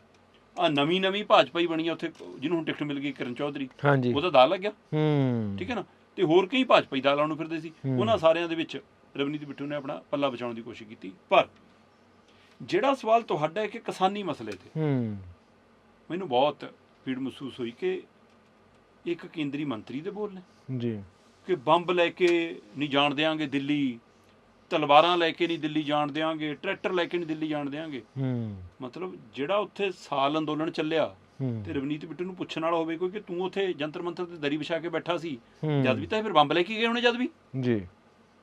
ਆ ਨਵੀਂ ਨਵੀਂ ਭਾਜਪਾ ਹੀ ਬਣੀ ਆ ਉੱਥੇ ਜਿਹਨੂੰ ਹੁਣ ਟਿਕਟ ਮਿਲ ਗਈ ਕਰਨ ਚੌਧਰੀ। ਉਹਦਾ ਦਾ ਲੱਗਿਆ। ਹੂੰ। ਠੀਕ ਹੈ ਨਾ? ਤੇ ਹੋਰ ਕਈ ਭਾਜਪਾਈ ਦਲ ਲਾਉਣ ਨੂੰ ਫਿਰਦੇ ਸੀ। ਉਹਨਾਂ ਸਾਰਿਆਂ ਦੇ ਵਿੱਚ ਰਵਨੀਤ ਬਿੱਟੂ ਨੇ ਆਪਣਾ ਪੱਲਾ ਬਚਾਉਣ ਦੀ ਕੋਸ਼ਿਸ਼ ਕੀਤੀ। ਪਰ ਜਿਹੜਾ ਸਵਾਲ ਤੁਹਾਡਾ ਹੈ ਕਿ ਕਿਸਾਨੀ ਮਸਲੇ ਤੇ ਹੂੰ। ਮੈਨੂੰ ਬਹੁਤ ਪੀੜ ਮਹਿਸੂਸ ਹੋਈ ਕਿ ਇੱਕ ਕੇਂਦਰੀ ਮੰਤਰੀ ਦੇ ਬੋਲ ਨੇ। ਜੀ। ਕਿ ਬੰਬ ਲੈ ਕੇ ਨਹੀਂ ਜਾਣ ਦਿਆਂਗੇ ਦਿੱਲੀ ਤਲਵਾਰਾਂ ਲੈ ਕੇ ਨਹੀਂ ਦਿੱਲੀ ਜਾਣ ਦਿਆਂਗੇ ਟਰੈਕਟਰ ਲੈ ਕੇ ਨਹੀਂ ਦਿੱਲੀ ਜਾਣ ਦਿਆਂਗੇ। ਹੂੰ। ਮਤਲਬ ਜਿਹੜਾ ਉੱਥੇ ਸਾਲ ਅੰਦੋਲਨ ਚੱਲਿਆ ਤੇ ਰਵਨੀਤ ਬਿੱਟੂ ਨੂੰ ਪੁੱਛਣ ਵਾਲਾ ਹੋਵੇ ਕੋਈ ਕਿ ਤੂੰ ਉੱਥੇ ਜੰਤਰ ਮੰਤਰ ਤੇ ਦਰੀ ਵਿਛਾ ਕੇ ਬੈਠਾ ਸੀ। ਜਦ ਵੀ ਤਾਂ ਫਿਰ ਬੰਬ ਲੈ ਕੇ ਗਏ ਹੋਣੇ ਜਦ ਵੀ? ਜੀ।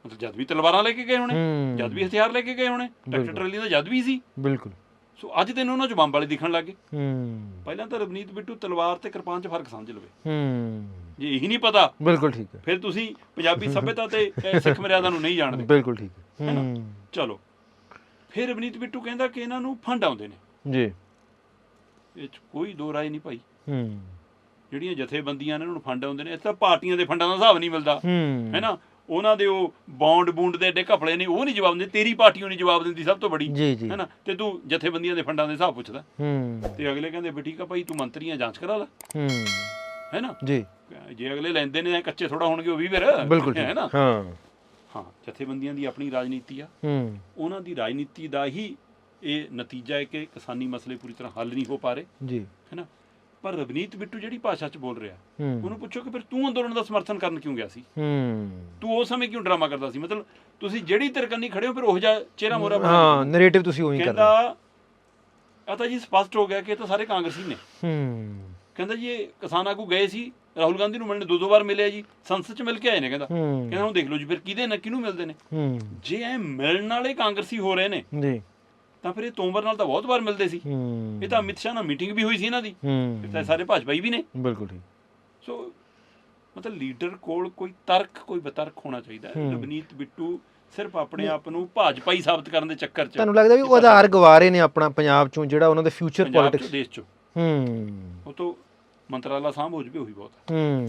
ਮਤਲਬ ਜਦ ਵੀ ਤਲਵਾਰਾਂ ਲੈ ਕੇ ਗਏ ਹੋਣੇ? ਜਦ ਵੀ ਹਥਿਆਰ ਲੈ ਕੇ ਗਏ ਹੋਣੇ? ਟਰੈਕਟਰ। ਟਰਾਲੀ ਦਾ ਜਦ ਵੀ ਸੀ। ਬਿਲਕੁਲ। ਸੋ ਅੱਜ ਦਿਨ ਉਹਨਾਂ ਚ ਬੰਬ ਵਾਲੇ ਦਿਖਣ ਲੱਗੇ ਹੂੰ। ਪਹਿਲਾਂ ਤਾਂ ਰਵਨੀਤ ਬਿੱਟੂ ਤਲਵਾਰ ਤੇ ਕਿਰਪਾਨ 'ਚ ਫ਼ਰਕ ਸਮਝ ਲਵੇ। ਹੂੰ। ਜੇ ਇਹੀ ਨਹੀਂ ਪਤਾ ਬਿਲਕੁਲ ਠੀਕ ਹੈ। ਫਿਰ ਤੁਸੀਂ ਪੰਜਾਬੀ ਸੱਭਿਅਤਾ ਤੇ ਸਿੱਖ ਮਰਿਆਦਾ ਨੂੰ ਨਹੀਂ ਜਾਣਦੇ। ਬਿਲਕੁਲ ਠੀਕ ਹੈ? ਹੂੰ। ਚਲੋ। ਫਿਰ ਰਵਨੀਤ ਬਿੱਟੂ ਕਹਿੰਦਾ ਕਿ ਇਹਨਾਂ ਨੂੰ ਫੰਡ ਆਉਂਦੇ ਨੇ। ਜੀ। ਇਹ 'ਚ ਕੋਈ ਦੋ ਰਾਏ ਨਹੀਂ ਭਾਈ। ਹੂੰ। ਜਿਹੜੀਆਂ ਜਥੇਬੰਦੀਆਂ ਨੇ ਇਹਨਾਂ ਨੂੰ ਫੰਡ ਆਉਂਦੇ ਨੇ ਤਾਂ ਪਾਰਟੀਆਂ ਦੇ ਫੰਡਾਂ ਦਾ ਹਿਸਾਬ ਨਹੀਂ ਮਿਲਦਾ। ਹੂੰ। ਹੈ ਨਾ ਉਹਨਾਂ ਦੇ ਉਹ ਬੌਂਡ ਬੂੰਡ ਦੇ ਏਡੇ ਘਪਲੇ ਨੇ ਉਹ ਨਹੀਂ ਜਵਾਬ ਦਿੰਦੇ ਤੇਰੀ ਪਾਰਟੀ ਉਹ ਨਹੀਂ ਜਵਾਬ ਦਿੰਦੀ ਸਭ ਤੋਂ ਬੜੀ। ਜੀ ਜੀ। ਹੈ ਨਾ ਤੇ ਤੂੰ ਜਥੇਬੰਦੀਆਂ ਦੇ ਫੰਡਾਂ ਦੇ ਹਿਸਾਬ ਪੁੱਛਦਾ। ਹੂੰ। ਤੇ ਅਗਲੇ ਕਹਿੰਦੇ ਵੀ ਠੀਕ ਆ ਭਾਈ ਤੂੰ ਮੰਤਰੀਆਂ ਜਾਂਚ ਕਰਾ ਲੈ। ਹੂੰ। ਹੈ ਨਾ ਜੀ। ਜੇ ਅਗਲੇ ਲੈਂਦੇ ਨੇ ਕੱਚੇ ਥੋੜਾ ਹੋਣਗੇ ਉਹ ਵੀ ਫਿਰ। ਬਿਲਕੁਲ ਹੈ ਠੀਕ ਨਾ ਹਾਂ। ਹਾਂ ਜਥੇਬੰਦੀਆਂ ਦੀ ਆਪਣੀ ਰਾਜਨੀਤੀ ਆ। ਹੂੰ। ਉਹਨਾਂ ਦੀ ਰਾਜਨੀਤੀ ਦਾ ਹੀ ਇਹ ਨਤੀਜਾ ਹੈ ਕਿ ਕਿਸਾਨੀ ਮਸਲੇ ਪੂਰੀ ਤਰ੍ਹਾਂ ਹੱਲ ਨਹੀਂ ਹੋ ਪਾ ਰਹੇ। ਜੀ। ਹੈ ਨਾ? ਪਰ ਰਵਨੀਤ ਬਿੱਟੂ ਜਿਹੜੀ ਭਾਸ਼ਾ 'ਚ ਬੋਲ ਰਿਹਾ ਉਹਨੂੰ ਪੁੱਛੋ ਕਿ ਫਿਰ ਤੂੰ ਅੰਦੋਲਨ ਦਾ ਸਮਰਥਨ ਕਰਨ ਕਿਉਂ ਗਿਆ ਸੀ? ਹੂੰ। ਤੂੰ ਉਸ ਸਮੇਂ ਕਿਉਂ ਡਰਾਮਾ ਕਰਦਾ ਸੀ? ਮਤਲਬ ਤੁਸੀਂ ਜਿਹੜੀ ਤਰਕੰਨੀ ਖੜੇ ਹੋ ਫਿਰ ਉਹ ਜਿਹਾ ਚਿਹਰਾ ਮੋਰਾ ਹਾਂ ਨੈਰੇਟਿਵ ਤੁਸੀਂ ਉਹੀ ਕਰ ਰਹੇ ਕਹਿੰਦਾ ਆ ਤਾਂ ਜੀ ਸਪਸ਼ਟ ਹੋ ਗਿਆ ਕਿ ਇਹ ਤਾਂ ਸਾਰੇ ਕਾਂਗਰਸੀ ਨੇ। ਹੂੰ। ਕਹਿੰਦਾ ਜੀ ਇਹ ਕਿਸਾਨ ਆਗੂ ਗਏ ਸੀ ਰਾਹੁਲ ਗਾਂਧੀ ਨੂੰ ਮਿਲਣ ਦੋ ਦੋ ਵਾਰ ਮਿਲਿਆ ਜੀ ਸੰਸਦ 'ਚ ਮਿਲ ਕੇ ਆਏ ਨੇ ਕਹਿੰਦਾ। ਕਹਿੰਦਾ ਹੁਣ ਦੇਖ ਲਓ ਜੀ ਫਿਰ ਕਿਹਦੇ ਨਾਲ ਕਿਹਨੂੰ ਮਿਲਦੇ ਨੇ? ਹੂੰ। ਜੇ ਐ ਮਿਲਣ ਵਾਲੇ ਕਾਂਗਰਸੀ ਹੋ ਰਹੇ ਨੇ ਜੀ। ਤਾਂ ਫਿਰ ਇਹ ਤੋਮਰ ਨਾਲ ਤਾਂ ਬਹੁਤ ਵਾਰ ਮਿਲਦੇ ਸੀ। ਇਹ ਤਾਂ ਅਮਿਤ ਸ਼ਾਹ ਨਾਲ ਮੀਟਿੰਗ ਵੀ ਹੋਈ ਸੀ ਇਹਨਾਂ ਦੀ। ਤਾਂ ਸਾਰੇ ਭਾਜਪਾਈ ਵੀ ਨੇ। ਬਿਲਕੁਲ ਠੀਕ। ਸੋ ਮਤਲਬ ਲੀਡਰ ਕੋਲ ਕੋਈ ਤਰਕ ਕੋਈ ਬਤਰਕ ਹੋਣਾ ਚਾਹੀਦਾ ਹੈ। ਰਵਨੀਤ ਬਿੱਟੂ ਸਿਰਫ ਆਪਣੇ ਆਪ ਨੂੰ ਭਾਜਪਾਈ ਸਾਬਤ ਕਰਨ ਦੇ ਚੱਕਰ 'ਚ ਤੁਹਾਨੂੰ ਲੱਗਦਾ ਵੀ ਉਹ ਆਧਾਰ ਗਵਾ ਰਹੇ ਨੇ ਆਪਣਾ ਪੰਜਾਬ ਚੋਂ ਜਿਹੜਾ ਉਹਨਾਂ ਦੇ ਫਿਊਚਰ ਪੋਲਿਟਿਕਸ ਦੇਸ਼ 'ਚ। ਹੂੰ। ਉਹ ਤੋਂ ਮੰਤਰਾਲਾ ਸਾਂਭ ਹੋ ਜਵੇ ਉਹੀ ਬਹੁਤ ਹੈ।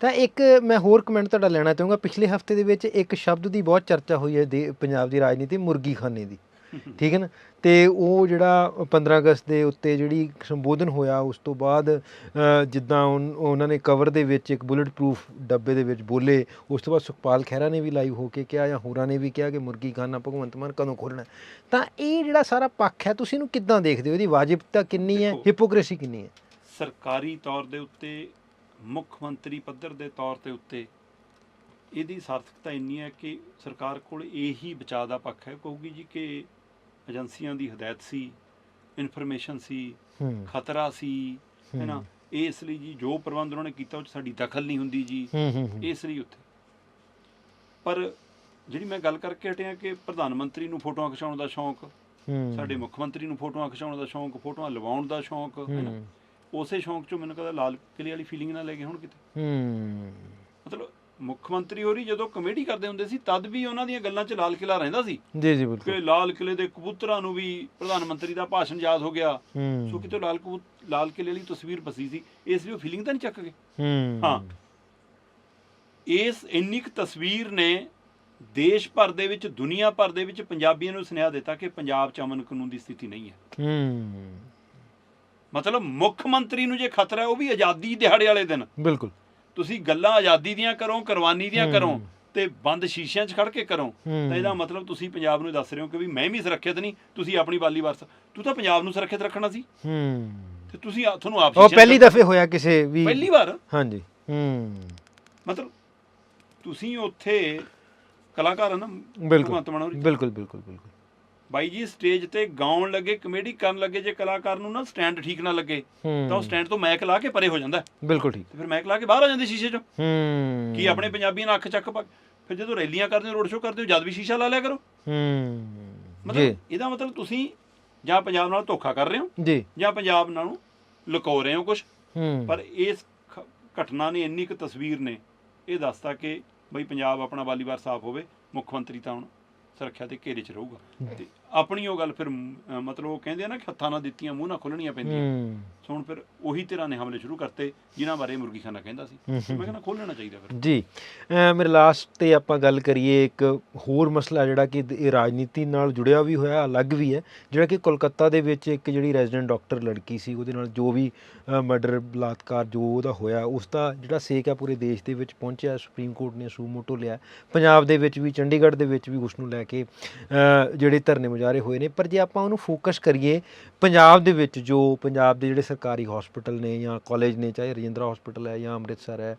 ਤਾਂ ਇੱਕ ਮੈਂ ਹੋਰ ਕਮੈਂਟ ਤੁਹਾਡਾ ਲੈਣਾ ਚਾਹੂੰਗਾ। ਪਿਛਲੇ ਹਫ਼ਤੇ ਦੇ ਵਿੱਚ ਇੱਕ ਸ਼ਬਦ ਦੀ ਬਹੁਤ ਚਰਚਾ ਹੋਈ ਹੈ ਪੰਜਾਬ ਦੀ ਰਾਜਨੀਤੀ ਮੁਰਗੀ ਖਾਨੇ ਦੀ। ਠੀਕ ਹੈ ਨਾ? ਤੇ ਉਹ ਜਿਹੜਾ 15 ਅਗਸਤ ਦੇ ਉੱਤੇ ਜਿਹੜੀ ਸੰਬੋਧਨ ਹੋਇਆ ਉਸ ਤੋਂ ਬਾਅਦ ਜਿੱਦਾਂ ਉਹਨਾਂ ਨੇ ਕਵਰ ਦੇ ਵਿੱਚ ਇੱਕ ਬੁਲਟ ਪ੍ਰੂਫ ਡੱਬੇ ਦੇ ਵਿੱਚ ਬੋਲੇ ਉਸ ਤੋਂ ਬਾਅਦ ਸੁਖਪਾਲ ਖਹਿਰਾ ਨੇ ਵੀ ਲਾਈਵ ਹੋ ਕੇ ਕਿਹਾ ਜਾਂ ਹੋਰਾਂ ਨੇ ਵੀ ਕਿਹਾ ਕਿ ਮੁਰਗੀ ਖਾਨਾ ਭਗਵੰਤ ਮਾਨ ਕਦੋਂ ਖੋਲਣਾ ਤਾਂ ਇਹ ਜਿਹੜਾ ਸਾਰਾ ਪੱਖ ਹੈ ਤੁਸੀਂ ਇਹਨੂੰ ਕਿੱਦਾਂ ਦੇਖਦੇ ਹੋ? ਇਹਦੀ ਵਾਜਿਬਤਾ ਕਿੰਨੀ ਹੈ। ਹਿਪੋਕ੍ਰੇਸੀ ਕਿੰਨੀ ਹੈ? ਸਰਕਾਰੀ ਤੌਰ ਦੇ ਉੱਤੇ ਮੁੱਖ ਮੰਤਰੀ ਪੱਧਰ ਦੇ ਤੌਰ ਤੇ ਉੱਤੇ ਇਹਦੀ ਸਾਰਥਕਤਾ ਇੰਨੀ ਹੈ ਕਿ ਸਰਕਾਰ ਕੋਲ ਇਹੀ ਬਚਾਅ ਦਾ ਪੱਖ ਹੈ। ਕਹੂਗੀ ਜੀ ਕਿ ਏਜੰਸੀਆਂ ਦੀ ਹਦਾਇਤ ਸੀ ਇਨਫੋਰਮੇਸ਼ਨ ਸੀ ਖਤਰਾ ਸੀ ਹੈ ਨਾ? ਹੂੰ। ਇਸ ਲਈ ਜੀ ਜੋ ਪ੍ਰਬੰਧ ਉਹਨਾਂ ਨੇ ਕੀਤਾ ਉਹ ਸਾਡੀ ਦਖਲ ਨਹੀਂ ਹੁੰਦੀ ਜੀ। ਇਸ ਲਈ ਉੱਥੇ। ਪਰ ਜਿਹੜੀ ਮੈਂ ਗੱਲ ਕਰਕੇ ਹਟਿਆ ਕਿ ਪ੍ਰਧਾਨ ਮੰਤਰੀ ਨੂੰ ਫੋਟੋਆਂ ਖਿਚਾਉਣ ਦਾ ਸ਼ੌਂਕ ਸਾਡੇ ਮੁੱਖ ਮੰਤਰੀ ਨੂੰ ਫੋਟੋਆਂ ਖਿਚਾਉਣ ਦਾ ਸ਼ੌਂਕ ਫੋਟੋਆਂ ਲਵਾਉਣ ਦਾ ਸ਼ੌਂਕ ਉਸੇ ਸ਼ੌਂਕ ਚੋਂ ਮੈਨੂੰ ਕਹਿੰਦਾ ਲਾਲ ਕਿਲੇ ਵਾਲੀ ਫੀਲਿੰਗ ਨਾ ਲੈ ਕੇ ਹੁਣ ਕਿਤੇ। ਹੂੰ। ਮਤਲਬ ਮੁੱਖ ਮੰਤਰੀ ਹੋਰੀ ਜਦੋਂ ਕਮੇਟੀ ਕਰਦੇ ਹੁੰਦੇ ਸੀ ਤਦ ਵੀ ਉਹਨਾਂ ਦੀਆਂ ਗੱਲਾਂ 'ਚ ਲਾਲ ਕਿਲਾ ਰਹਿੰਦਾ ਸੀ। ਜੀ ਜੀ ਬਿਲਕੁਲ। ਕਿ ਲਾਲ ਕਿਲੇ ਦੇ ਕਬੂਤਰਾਂ ਨੂੰ ਵੀ ਪ੍ਰਧਾਨ ਮੰਤਰੀ ਦਾ ਭਾਸ਼ਣ ਯਾਦ ਹੋ ਗਿਆ। ਸੋ ਕਿਤੇ ਲਾਲ ਕਬੂਤ ਲਾਲ ਕਿਲੇ ਵਾਲੀ ਤਸਵੀਰ ਬਸੀ ਸੀ ਇਸ ਲਈ ਉਹ ਫੀਲਿੰਗ ਤਾਂ ਨਹੀਂ ਚੱਕ ਗਏ? ਹੂੰ। ਹਾਂ। ਇਸ ਇੰਨੀ ਕੁ ਤਸਵੀਰ ਨੇ ਦੇਸ਼ ਭਰ ਦੇ ਵਿੱਚ ਦੁਨੀਆ ਭਰ ਦੇ ਵਿੱਚ ਪੰਜਾਬੀਆਂ ਨੂੰ ਸੁਨੇਹਾ ਦਿੱਤਾ ਕਿ ਪੰਜਾਬ 'ਚ ਅਮਨ ਕਾਨੂੰਨ ਦੀ ਸਥਿਤੀ ਨਹੀਂ ਹੈ। ਹੂੰ। ਮਤਲਬ ਮੁੱਖ ਮੰਤਰੀ ਨੂੰ ਜੇ ਖਤਰਾ ਹੈ ਉਹ ਵੀ ਆਜ਼ਾਦੀ ਦਿਹਾੜੇ ਵਾਲੇ ਦਿਨ। ਬਿਲਕੁਲ। ਤੁਸੀਂ ਗੱਲਾਂ ਆਜ਼ਾਦੀ ਦੀਆਂ ਕਰੋ ਕੁਰਬਾਨੀ ਦੀਆਂ। ਕਰੋ ਤੇ ਬੰਦ ਸ਼ੀਸ਼ਿਆਂ 'ਚ ਖੜ ਕੇ ਕਰੋ। ਤਾਂ ਇਹਦਾ ਮਤਲਬ ਤੁਸੀਂ ਪੰਜਾਬ ਨੂੰ ਦੱਸ ਰਹੇ ਹੋ ਕਿ ਵੀ ਮੈਂ ਵੀ ਸੁਰੱਖਿਅਤ ਨਹੀਂ ਤੁਸੀਂ ਆਪਣੀ ਬਾਲੀ ਵਾਰਸ ਤੂੰ ਤਾਂ ਪੰਜਾਬ ਨੂੰ ਸੁਰੱਖਿਅਤ ਰੱਖਣਾ ਸੀ। ਹੂੰ। ਤੇ ਤੁਸੀਂ ਆ- ਤੁਹਾਨੂੰ ਆਪ ਉਹ ਸ਼ੀਸ਼ਿਆਂ 'ਚ ਪਹਿਲੀ ਦਫੇ ਹੋਇਆ ਕਿਸੇ ਵੀ ਪਹਿਲੀ ਵਾਰ? ਹਾਂਜੀ। ਹੂੰ। ਮਤਲਬ ਤੁਸੀਂ ਉੱਥੇ ਕਲਾਕਾਰ ਹਨ ਨਾ ਬਿਲਕੁਲ। ਭਗਵੰਤ ਮਾਨ ਹੋਰੀ। ਬਿਲਕੁਲ ਬਿਲਕੁਲ ਬਿਲਕੁਲ। ਬਾਈ ਜੀ ਸਟੇਜ ਤੇ ਗਾਉਣ ਲੱਗੇ ਕਮੇਡੀ ਕਰਨ ਲੱਗੇ ਜੇ ਕਲਾਕਾਰ ਨੂੰ ਨਾ ਸਟੈਂਡ ਠੀਕ ਨਾ ਲੱਗੇ ਤਾਂ ਉਹ ਸਟੈਂਡ ਤੋਂ ਮੈਕ ਲਾ ਕੇ ਪਰੇ ਹੋ ਜਾਂਦਾ। ਬਿਲਕੁਲ ਠੀਕ। ਫਿਰ ਮੈਕ ਲਾ ਕੇ ਬਾਹਰ ਆ ਜਾਂਦੇ ਸ਼ੀਸ਼ੇ 'ਚੋਂ। ਹੂੰ। ਕੀ ਆਪਣੇ ਪੰਜਾਬੀਆਂ ਨਾਲ ਅੱਖ ਚੱਕ ਪਾ ਫਿਰ ਜਦੋਂ ਰੈਲੀਆਂ ਕਰਦੇ ਹੋ ਰੋਡ ਸ਼ੋਅ ਕਰਦੇ ਹੋ ਜਦ ਵੀ ਸ਼ੀਸ਼ਾ ਲਾ ਲਿਆ ਕਰੋ। ਹੂੰ। ਮਤਲਬ ਇਹਦਾ ਮਤਲਬ ਤੁਸੀਂ ਜਾਂ ਪੰਜਾਬ ਨਾਲ ਧੋਖਾ ਕਰ ਰਹੇ ਹੋ ਜੀ। ਜਾਂ ਪੰਜਾਬ ਨਾਲੋਂ ਲੁਕੋ ਰਹੇ ਹੋ ਕੁਝ ਹੂੰ। ਪਰ ਇਸ ਘਟਨਾ ਨੇ ਇੰਨੀ ਕੁ ਤਸਵੀਰ ਨੇ ਇਹ ਦੱਸਤਾ ਕਿ ਬਈ ਪੰਜਾਬ ਆਪਣਾ ਵਾਲੀਵਾਰ ਸਾਫ਼ ਹੋਵੇ ਮੁੱਖ ਮੰਤਰੀ ਤਾਂ ਹੁਣ ਸੁਰੱਖਿਆ ਦੇ ਘੇਰੇ 'ਚ ਰਹੂਗਾ। ਤੇ ਆਪਣੀ ਉਹ ਗੱਲ ਫਿਰ ਮਤਲਬ ਉਹ ਕਹਿੰਦੇ ਆ ਨਾ ਕਿ ਹੱਥਾਂ ਨਾਲ ਦਿੱਤੀਆਂ ਮੂੰਹ ਨਾਲ ਖੋਲਣੀਆਂ ਪੈਂਦੀਆਂ। ਸੋ ਹੁਣ ਫਿਰ ਉਹੀ ਤਰ੍ਹਾਂ ਨੇ ਹਮਲੇ ਸ਼ੁਰੂ ਕਰਤੇ ਜਿਨ੍ਹਾਂ ਬਾਰੇ ਮੁਰਗੀਖਾਨਾ ਕਹਿੰਦਾ ਸੀ। ਮੈਂ ਕਹਿੰਦਾ ਖੋਲਣਾ ਚਾਹੀਦਾ ਫਿਰ। ਜੀ। ਮੇਰੇ ਲਾਸਟ ਤੇ ਆਪਾਂ ਗੱਲ ਕਰੀਏ ਇੱਕ ਹੋਰ ਮਸਲਾ ਜਿਹੜਾ ਕਿ ਇਹ ਰਾਜਨੀਤੀ ਨਾਲ ਜੁੜਿਆ ਵੀ ਹੋਇਆ ਅਲੱਗ ਵੀ ਹੈ ਜਿਹੜਾ ਕਿ ਕੋਲਕਾਤਾ ਦੇ ਵਿੱਚ ਇੱਕ ਜਿਹੜੀ ਰੈਜ਼ੀਡੈਂਟ ਡਾਕਟਰ ਲੜਕੀ ਸੀ ਉਹਦੇ ਨਾਲ ਜੋ ਵੀ ਮਰਡਰ ਬਲਾਤਕਾਰ ਜੋ ਉਹਦਾ ਹੋਇਆ ਉਸ ਦਾ ਜਿਹੜਾ ਸੇਕ ਹੈ ਪੂਰੇ ਦੇਸ਼ ਦੇ ਵਿੱਚ ਪਹੁੰਚਿਆ ਸੁਪਰੀਮ ਕੋਰਟ ਨੇ ਸੂਮੋਟੋ ਲਿਆ। ਪੰਜਾਬ ਦੇ ਵਿੱਚ ਵੀ ਚੰਡੀਗੜ੍ਹ ਦੇ ਵਿੱਚ ਵੀ ਉਸ ਨੂੰ ਲੈ ਕੇ ਜਿਹੜੇ ਧਰਨੇ ਮੁਜ਼ਾਹਰੇ ਹੋਏ ਨੇ ਪਰ ਜੇ ਆਪਾਂ ਉਹਨੂੰ ਫੋਕਸ ਕਰੀਏ ਪੰਜਾਬ ਦੇ ਵਿੱਚ ਜੋ ਪੰਜਾਬ ਦੇ ਜਿਹੜੇ ਸਰਕਾਰੀ ਹਸਪੀਟਲ ਨੇ ਜਾਂ ਕਾਲਜ ਨੇ ਚਾਹੇ ਰਜਿੰਦਰਾ ਹਸਪੀਟਲ ਹੈ ਜਾਂ ਅੰਮ੍ਰਿਤਸਰ ਹੈ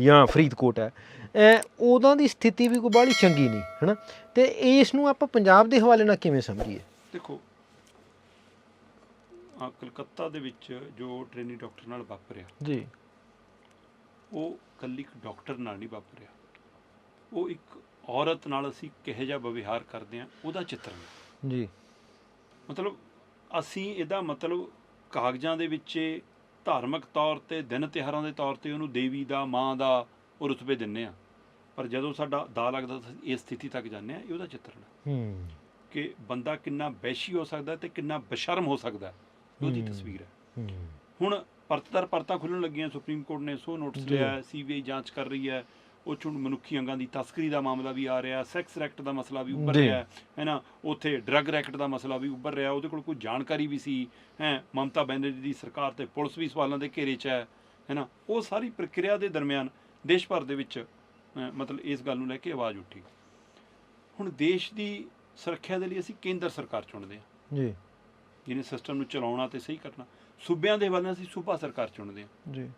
ਜਾਂ ਫਰੀਦਕੋਟ ਹੈ ਉਹਨਾਂ ਦੀ ਸਥਿਤੀ ਵੀ ਕੋਈ ਬਾਹਲੀ ਚੰਗੀ ਨਹੀਂ ਹਨਾ? ਤੇ ਇਸ ਨੂੰ ਆਪਾਂ ਪੰਜਾਬ ਦੇ ਹਵਾਲੇ ਨਾਲ ਕਿਵੇਂ ਸਮਝੀਏ? ਦੇਖੋ ਆ ਕਲਕੱਤਾ ਦੇ ਵਿੱਚ ਜੋ ਟ੍ਰੇਨੀ ਡਾਕਟਰ ਨਾਲ ਵਾਪਰਿਆ ਜੀ। ਉਹ ਕੱਲੀ ਇੱਕ ਡਾਕਟਰ ਨਾਲ ਨਹੀਂ ਵਾਪਰਿਆ। ਉਹ ਇੱਕ ਔਰਤ ਨਾਲ ਅਸੀਂ ਕਿਹੋ ਜਿਹਾ ਵਿਵਹਾਰ ਕਰਦੇ ਆ ਉਹਦਾ ਚਿੱਤਰਨ ਹੈ। ਜੀ। ਮਤਲਬ ਅਸੀਂ ਇਹਦਾ ਮਤਲਬ ਕਾਗਜ਼ਾਂ ਦੇ ਵਿੱਚ ਧਾਰਮਿਕ ਤੌਰ ਤੇ ਦਿਨ ਤਿਉਹਾਰਾਂ ਦੇ ਤੌਰ ਤੇ ਉਹਨੂੰ ਦੇਵੀ ਦਾ ਮਾਂ ਦਾ ਉਹ ਰੁਤਬੇ ਦਿੰਨੇ ਆ ਪਰ ਜਦੋਂ ਸਾਡਾ ਦਾ ਲੱਗਦਾ ਇਸ ਸਥਿਤੀ ਤੱਕ ਜਾਂਦੇ ਆ ਇਹ ਉਹਦਾ ਚਿੱਤਰਣ ਹੈ। ਕਿ ਬੰਦਾ ਕਿੰਨਾ ਵੈਸ਼ੀ ਹੋ ਸਕਦਾ ਤੇ ਕਿੰਨਾ ਬਸ਼ਰਮ ਹੋ ਸਕਦਾ ਉਹਦੀ। ਤਸਵੀਰ ਹੈ। ਹੁਣ ਪਰਤਦਰ ਪਰਤਾਂ ਖੁੱਲਣ ਲੱਗੀਆਂ ਸੁਪਰੀਮ ਕੋਰਟ ਨੇ ਸੋ ਨੋਟਿਸ। ਲਿਆ ਸੀਬੀਆਈ ਜਾਂਚ ਕਰ ਰਹੀ ਹੈ ਉਹ 'ਚ ਹੁਣ ਮਨੁੱਖੀ ਅੰਗਾਂ ਦੀ ਤਸਕਰੀ ਦਾ ਮਾਮਲਾ ਵੀ ਆ ਰਿਹਾ ਸੈਕਸ ਰੈਕਟ ਦਾ ਮਸਲਾ ਵੀ ਉੱਭਰ। ਰਿਹਾ ਹੈ ਨਾ ਉੱਥੇ ਡਰੱਗ ਰੈਕਟ ਦਾ ਮਸਲਾ ਵੀ ਉੱਭਰ ਰਿਹਾ ਉਹਦੇ ਕੋਲ ਕੋਈ ਜਾਣਕਾਰੀ ਵੀ ਸੀ ਹੈ? ਮਮਤਾ ਬੈਨਰਜੀ ਦੀ ਸਰਕਾਰ ਤੇ ਪੁਲਿਸ ਵੀ ਸਵਾਲਾਂ ਦੇ ਘੇਰੇ 'ਚ ਹੈ ਹੈ ਨਾ ਉਹ ਸਾਰੀ ਪ੍ਰਕਿਰਿਆ ਦੇ ਦਰਮਿਆਨ ਦੇਸ਼ ਭਰ ਦੇ ਵਿੱਚ ਮਤਲਬ ਇਸ ਗੱਲ ਨੂੰ ਲੈ ਕੇ ਆਵਾਜ਼ ਉੱਠੀ। ਹੁਣ ਦੇਸ਼ ਦੀ ਸੁਰੱਖਿਆ ਦੇ ਲਈ ਅਸੀਂ ਕੇਂਦਰ ਸਰਕਾਰ ਚੁਣਦੇ ਹਾਂ। ਜੀ। ਜਿਹਨੇ ਸਿਸਟਮ ਨੂੰ ਚਲਾਉਣਾ ਤੇ ਸਹੀ ਕਰਨਾ। ਸੂਬਿਆਂ ਦੇ ਵੱਲ ਅਸੀਂ ਸੂਬਾ ਸਰਕਾਰ ਚੁਣਦੇ ਹਾਂ। ਜੀ।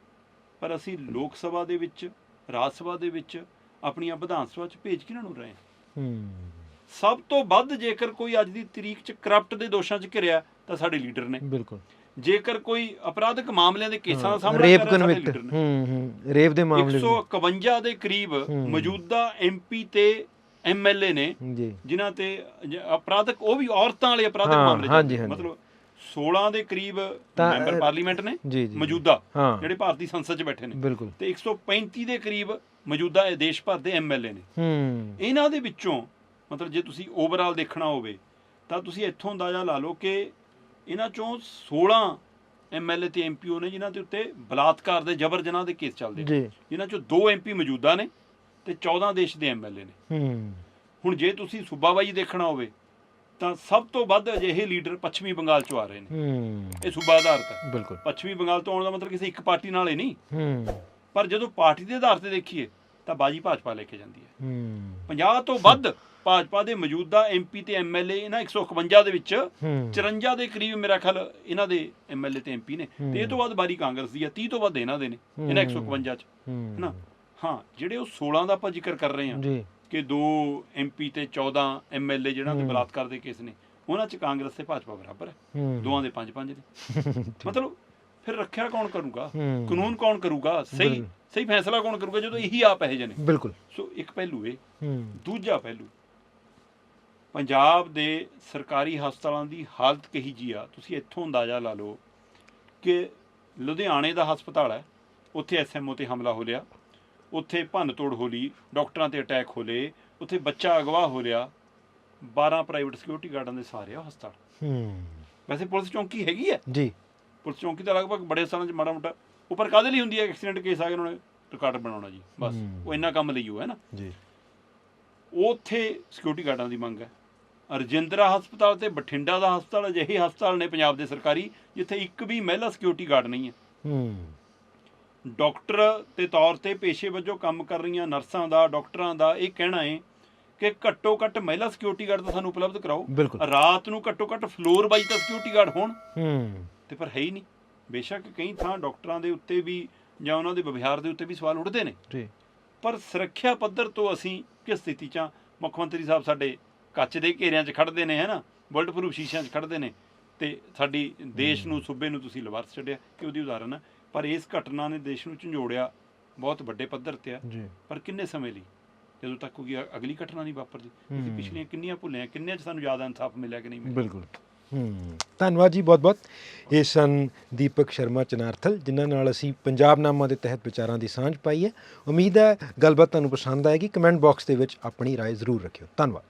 ਪਰ ਅਸੀਂ ਲੋਕ ਸਭਾ ਦੇ ਵਿੱਚ ਰਾਜ ਸਭਾ ਦੇ ਵਿੱਚ ਆਪਣੀਆਂ ਵਿਧਾਨ ਸਭਾ 'ਚ ਭੇਜ ਕਿਹਨਾਂ ਨੂੰ ਰਹੇ। ਹਾਂ। ਸਭ ਤੋਂ ਵੱਧ ਜੇਕਰ ਕੋਈ ਅੱਜ ਦੀ ਤਰੀਕ 'ਚ ਕਰਪਟ ਦੇ ਦੋਸ਼ਾਂ 'ਚ ਘਿਰਿਆ ਤਾਂ ਸਾਡੇ ਲੀਡਰ ਨੇ। ਬਿਲਕੁਲ। ਜੇਕਰ ਕੋਈ ਅਪਰਾਧਿਕ ਮਾਮਲਿਆਂ ਦੇ ਕੇਸਾਂ ਦਾ ਸਾਹਮਣਾ ਰੇਪ ਕਨਵਿਕਟ ਹੂੰ ਹੂੰ ਰੇਪ ਦੇ ਮਾਮਲੇ 151 ਦੇ ਕਰੀਬ। ਮੌਜੂਦਾ ਐਮਪੀ ਤੇ ਐਮਐਲਏ ਨੇ ਜਿਨ੍ਹਾਂ ਤੇ ਅਪਰਾਧਕ ਉਹ ਵੀ ਔਰਤਾਂ ਵਾਲੇ ਅਪਰਾਧਕ ਮਾਮਲੇ। ਮਤਲਬ 16 ਦੇ ਕਰੀਬ ਮੈਂਬਰ ਪਾਰਲੀਮੈਂਟ ਨੇ ਮੌਜੂਦਾ ਜਿਹੜੇ ਭਾਰਤੀ ਸੰਸਦ 'ਚ ਬੈਠੇ ਨੇ। ਤੇ 135 ਦੇ ਕਰੀਬ ਮੌਜੂਦਾ ਇਹ ਦੇਸ਼ ਭਰ ਦੇ ਐਮਐਲਏ ਨੇ। ਇਹਨਾਂ ਦੇ ਵਿੱਚੋਂ ਮਤਲਬ ਜੇ ਤੁਸੀਂ ਓਵਰਆਲ ਦੇਖਣਾ ਹੋਵੇ ਤਾਂ ਤੁਸੀਂ ਇੱਥੋਂ ਅੰਦਾਜ਼ਾ ਲਾ ਲਓ ਕਿ ਇਹਨਾਂ ਚੋਂ 16 ਐਮਐਲਏ ਤੇ ਐਮਪੀਓ ਨੇ ਜਿਨ੍ਹਾਂ ਦੇ ਉੱਤੇ ਬਲਾਤਕਾਰ ਦੇ ਜਬਰ ਜਨਾਹ ਦੇ ਕੇਸ ਚੱਲਦੇ ਨੇ। ਜਿਨ੍ਹਾਂ ਚੋਂ ਦੋ ਐਮਪੀ ਮੌਜੂਦਾ ਨੇ ਤੇ 14 ਦੇਸ਼ ਦੇ ਐਮਐਲਏ ਨੇ। ਹੁਣ ਜੇ ਤੁਸੀਂ ਸੂਬਾਬਾਜੀ ਦੇਖਣਾ ਹੋਵੇ ਤਾਂ ਸਭ ਤੋਂ ਵੱਧ ਅਜਿਹੇ ਲੀਡਰ ਪੱਛਮੀ ਬੰਗਾਲ ਚੋਂ ਆ ਰਹੇ ਨੇ। ਹੂੰ। ਇਹ ਸੂਬਾ ਆਧਾਰਿਤ ਹੈ। ਬਿਲਕੁਲ। ਪੱਛਮੀ ਬੰਗਾਲ ਤੋਂ ਆਉਣ ਦਾ ਮਤਲਬ ਕਿਸੇ ਇੱਕ ਪਾਰਟੀ ਨਾਲ ਹੀ ਨਹੀਂ। ਹੂੰ। ਪਰ ਜਦੋਂ ਪਾਰਟੀ ਦੇ ਆਧਾਰ ਤੇ ਦੇਖੀਏ ਤਾਂ ਬਾਜੀ ਭਾਜਪਾ ਲੈ ਕੇ ਜਾਂਦੀ ਹੈ। ਹੂੰ। 50 ਤੋਂ ਵੱਧ ਭਾਜਪਾ ਦੇ ਮੌਜੂਦਾ ਐਮਪੀ ਤੇ ਐਮਐਲਏ ਇਹਨਾਂ 151 ਦੇ ਵਿੱਚ ਹੂੰ। 54 ਦੇ ਕਰੀਬ ਮੇਰਾ ਖਿਆਲ ਇਹਨਾਂ ਦੇ ਐਮਐਲਏ ਤੇ ਐਮਪੀ ਨੇ ਤੇ ਇਹ ਤੋਂ ਬਾਅਦ ਬਾਰੀ ਕਾਂਗਰਸ ਦੀ ਹੈ 30 ਤੋਂ ਵੱਧ ਇਹਨਾਂ ਦੇ ਨੇ ਇਹਨਾਂ 151 ਚ। ਹੈਨਾ? ਹਾਂ ਜਿਹੜੇ ਉਹ 16 ਦਾ ਆਪਾਂ ਜ਼ਿਕਰ ਕਰ ਰਹੇ ਹਾਂ। ਜੀ। ਕਿ ਦੋ ਐਮਪੀ ਤੇ 14 ਐਮਐਲਏ ਜਿਹਨਾਂ ਤੇ। ਬਲਾਤਕਾਰ ਦੇ ਕੇਸ ਨੇ ਉਹਨਾਂ 'ਚ ਕਾਂਗਰਸ ਤੇ ਭਾਜਪਾ ਬਰਾਬਰ ਹੈ। ਦੋਵਾਂ ਦੇ ਪੰਜ ਪੰਜ ਨੇ। ਮਤਲਬ ਫਿਰ ਰੱਖਿਆ ਕੌਣ ਕਰੂਗਾ। ਕਾਨੂੰਨ ਕੌਣ ਕਰੂਗਾ? ਸਹੀ। ਸਹੀ ਫੈਸਲਾ ਕੌਣ ਕਰੂਗਾ ਜਦੋਂ ਇਹੀ ਆਪ ਇਹੋ ਜਿਹੇ ਨੇ? ਬਿਲਕੁਲ। ਸੋ ਇੱਕ ਪਹਿਲੂ ਇਹ ਦੂਜਾ ਪਹਿਲੂ ਪੰਜਾਬ ਦੇ ਸਰਕਾਰੀ ਹਸਪਤਾਲਾਂ ਦੀ ਹਾਲਤ ਕਹੀ ਜੀ ਆ। ਤੁਸੀਂ ਇੱਥੋਂ ਅੰਦਾਜ਼ਾ ਲਾ ਲਓ ਕਿ ਲੁਧਿਆਣੇ ਦਾ ਹਸਪਤਾਲ ਹੈ ਉੱਥੇ ਐਸਐਮਓ ਤੇ ਹਮਲਾ ਹੋ ਲਿਆ। ਉੱਥੇ ਭੰਨ ਤੋੜ ਹੋ ਲਈ ਡਾਕਟਰਾਂ ਤੇ ਅਟੈਕ ਹੋ ਲਏ ਉੱਥੇ ਬੱਚਾ ਅਗਵਾ ਹੋ ਲਿਆ 12 ਪ੍ਰਾਈਵੇਟ ਸਿਕਿਉਰਿਟੀ ਗਾਰਡਾਂ ਦੇ ਸਾਰੇ ਆ ਹਸਪਤਾਲ। ਹੂੰ। ਵੈਸੇ ਪੁਲਿਸ ਚੌਂਕੀ ਹੈਗੀ ਹੈ? ਜੀ। ਪੁਲਿਸ ਚੌਂਕੀ ਤਾਂ ਲਗਭਗ ਬੜੇ ਸਾਲਾਂ 'ਚ ਮਾੜਾ ਮੋਟਾ ਉੱਪਰ ਕਾਹਦੇ ਲਈ ਹੁੰਦੀ ਹੈ ਐਕਸੀਡੈਂਟ ਕੇਸ ਆ ਗਿਆ ਉਹਨਾਂ ਨੇ ਰਿਕਾਰਡ ਬਣਾਉਣਾ ਜੀ ਬਸ। ਉਹ ਇੰਨਾ ਕੰਮ ਲਈ ਹੋ ਹੈ ਨਾ। ਜੀ। ਉੱਥੇ ਸਿਕਿਉਰਿਟੀ ਗਾਰਡਾਂ ਦੀ ਮੰਗ ਹੈ। ਰਜਿੰਦਰਾ ਹਸਪਤਾਲ ਤੇ ਬਠਿੰਡਾ ਦਾ ਹਸਪਤਾਲ ਅਜਿਹੇ ਹਸਪਤਾਲ ਨੇ ਪੰਜਾਬ ਦੇ ਸਰਕਾਰੀ ਜਿੱਥੇ ਇੱਕ ਵੀ ਮਹਿਲਾ ਸਿਕਿਉਰਿਟੀ ਗਾਰਡ ਨਹੀਂ ਹੈ। ਹੂੰ। ਡਾਕਟਰ ਤੇ ਤੌਰ ਤੇ ਪੇਸ਼ੇ ਵਜੋਂ ਕੰਮ ਕਰ ਰਹੀਆਂ ਨਰਸਾਂ ਦਾ ਡਾਕਟਰਾਂ ਦਾ ਇਹ ਕਹਿਣਾ ਹੈ ਕਿ ਘੱਟੋ ਘੱਟ ਮਹਿਲਾ ਸਿਕਿਉਰਿਟੀ ਗਾਰਡ ਤਾਂ ਸਾਨੂੰ ਉਪਲਬਧ ਕਰਾਓ। ਰਾਤ ਨੂੰ ਘੱਟੋ ਘੱਟ ਫਲੋਰ ਬਾਈ ਤਾਂ ਸਿਕਿਉਰਿਟੀ ਗਾਰਡ ਹੋਣ। ਹੂੰ। ਤੇ ਪਰ ਹੈ ਹੀ ਨਹੀਂ। ਬੇਸ਼ੱਕ ਕਈ ਥਾਂ ਡਾਕਟਰਾਂ ਦੇ ਉੱਤੇ ਵੀ ਜਾਂ ਉਹਨਾਂ ਦੇ ਵਿਵਹਾਰ ਦੇ ਉੱਤੇ ਵੀ ਸਵਾਲ ਉੱਠਦੇ ਨੇ। ਜੀ। ਪਰ ਸੁਰੱਖਿਆ ਪੱਧਰ ਤੋਂ ਅਸੀਂ ਕਿਸ ਸਥਿਤੀ 'ਚ? ਮੁੱਖ ਮੰਤਰੀ ਸਾਹਿਬ ਸਾਡੇ ਕੱਚ ਦੇ ਘੇਰਿਆਂ 'ਚ ਖੜਦੇ ਨੇ ਹੈਨਾ? ਵਰਲਡ ਪ੍ਰੂਫ ਸ਼ੀਸ਼ਿਆਂ 'ਚ ਖੜਦੇ ਨੇ। ਤੇ ਸਾਡੀ ਦੇਸ਼ ਨੂੰ ਸੂਬੇ ਨੂੰ ਤੁਸੀਂ ਲਵਾਰਸ ਛੱਡਿਆ। ਕਿ ਉਹਦੀ ਉਦਾਹਰਨ ਹੈ ਪਰ ਇਸ ਘਟਨਾ ਨੇ ਦੇਸ਼ ਨੂੰ ਝੰਜੋੜਿਆ ਬਹੁਤ ਵੱਡੇ ਪੱਧਰ ਤੇ ਆ ਜੀ ਪਰ ਕਿੰਨੇ ਸਮੇਂ ਲਈ ਜਦੋਂ ਤੱਕ ਕੋਈ ਅ- ਅਗਲੀ ਘਟਨਾ ਨਹੀਂ ਵਾਪਰਦੀ ਅਸੀਂ ਹੂੰ। ਪਿਛਲੀਆਂ ਕਿੰਨੀਆਂ ਭੁੱਲੇ ਆ ਕਿੰਨੇ 'ਚ ਸਾਨੂੰ ਜ਼ਿਆਦਾ ਇਨਸਾਫ ਮਿਲਿਆ ਕਿ ਨਹੀਂ ਮਿਲਿਆ ਬਿਲਕੁਲ ਹੂੰ ਧੰਨਵਾਦ ਜੀ ਬਹੁਤ ਬਹੁਤ ਇਹ ਸਨ ਦੀਪਕ ਸ਼ਰਮਾ ਚਨਾਰਥਲ ਜਿਨ੍ਹਾਂ ਨਾਲ ਅਸੀਂ ਪੰਜਾਬ ਨਾਮਾ ਦੇ ਤਹਿਤ ਵਿਚਾਰਾਂ ਦੀ ਸਾਂਝ ਪਾਈ ਹੈ ਉਮੀਦ ਹੈ ਗੱਲਬਾਤ ਤੁਹਾਨੂੰ ਪਸੰਦ ਆਏਗੀ ਕਮੈਂਟ ਬਾਕਸ ਦੇ ਵਿੱਚ ਆਪਣੀ رائے ਜ਼ਰੂਰ ਰੱਖਿਓ ਧੰਨਵਾਦ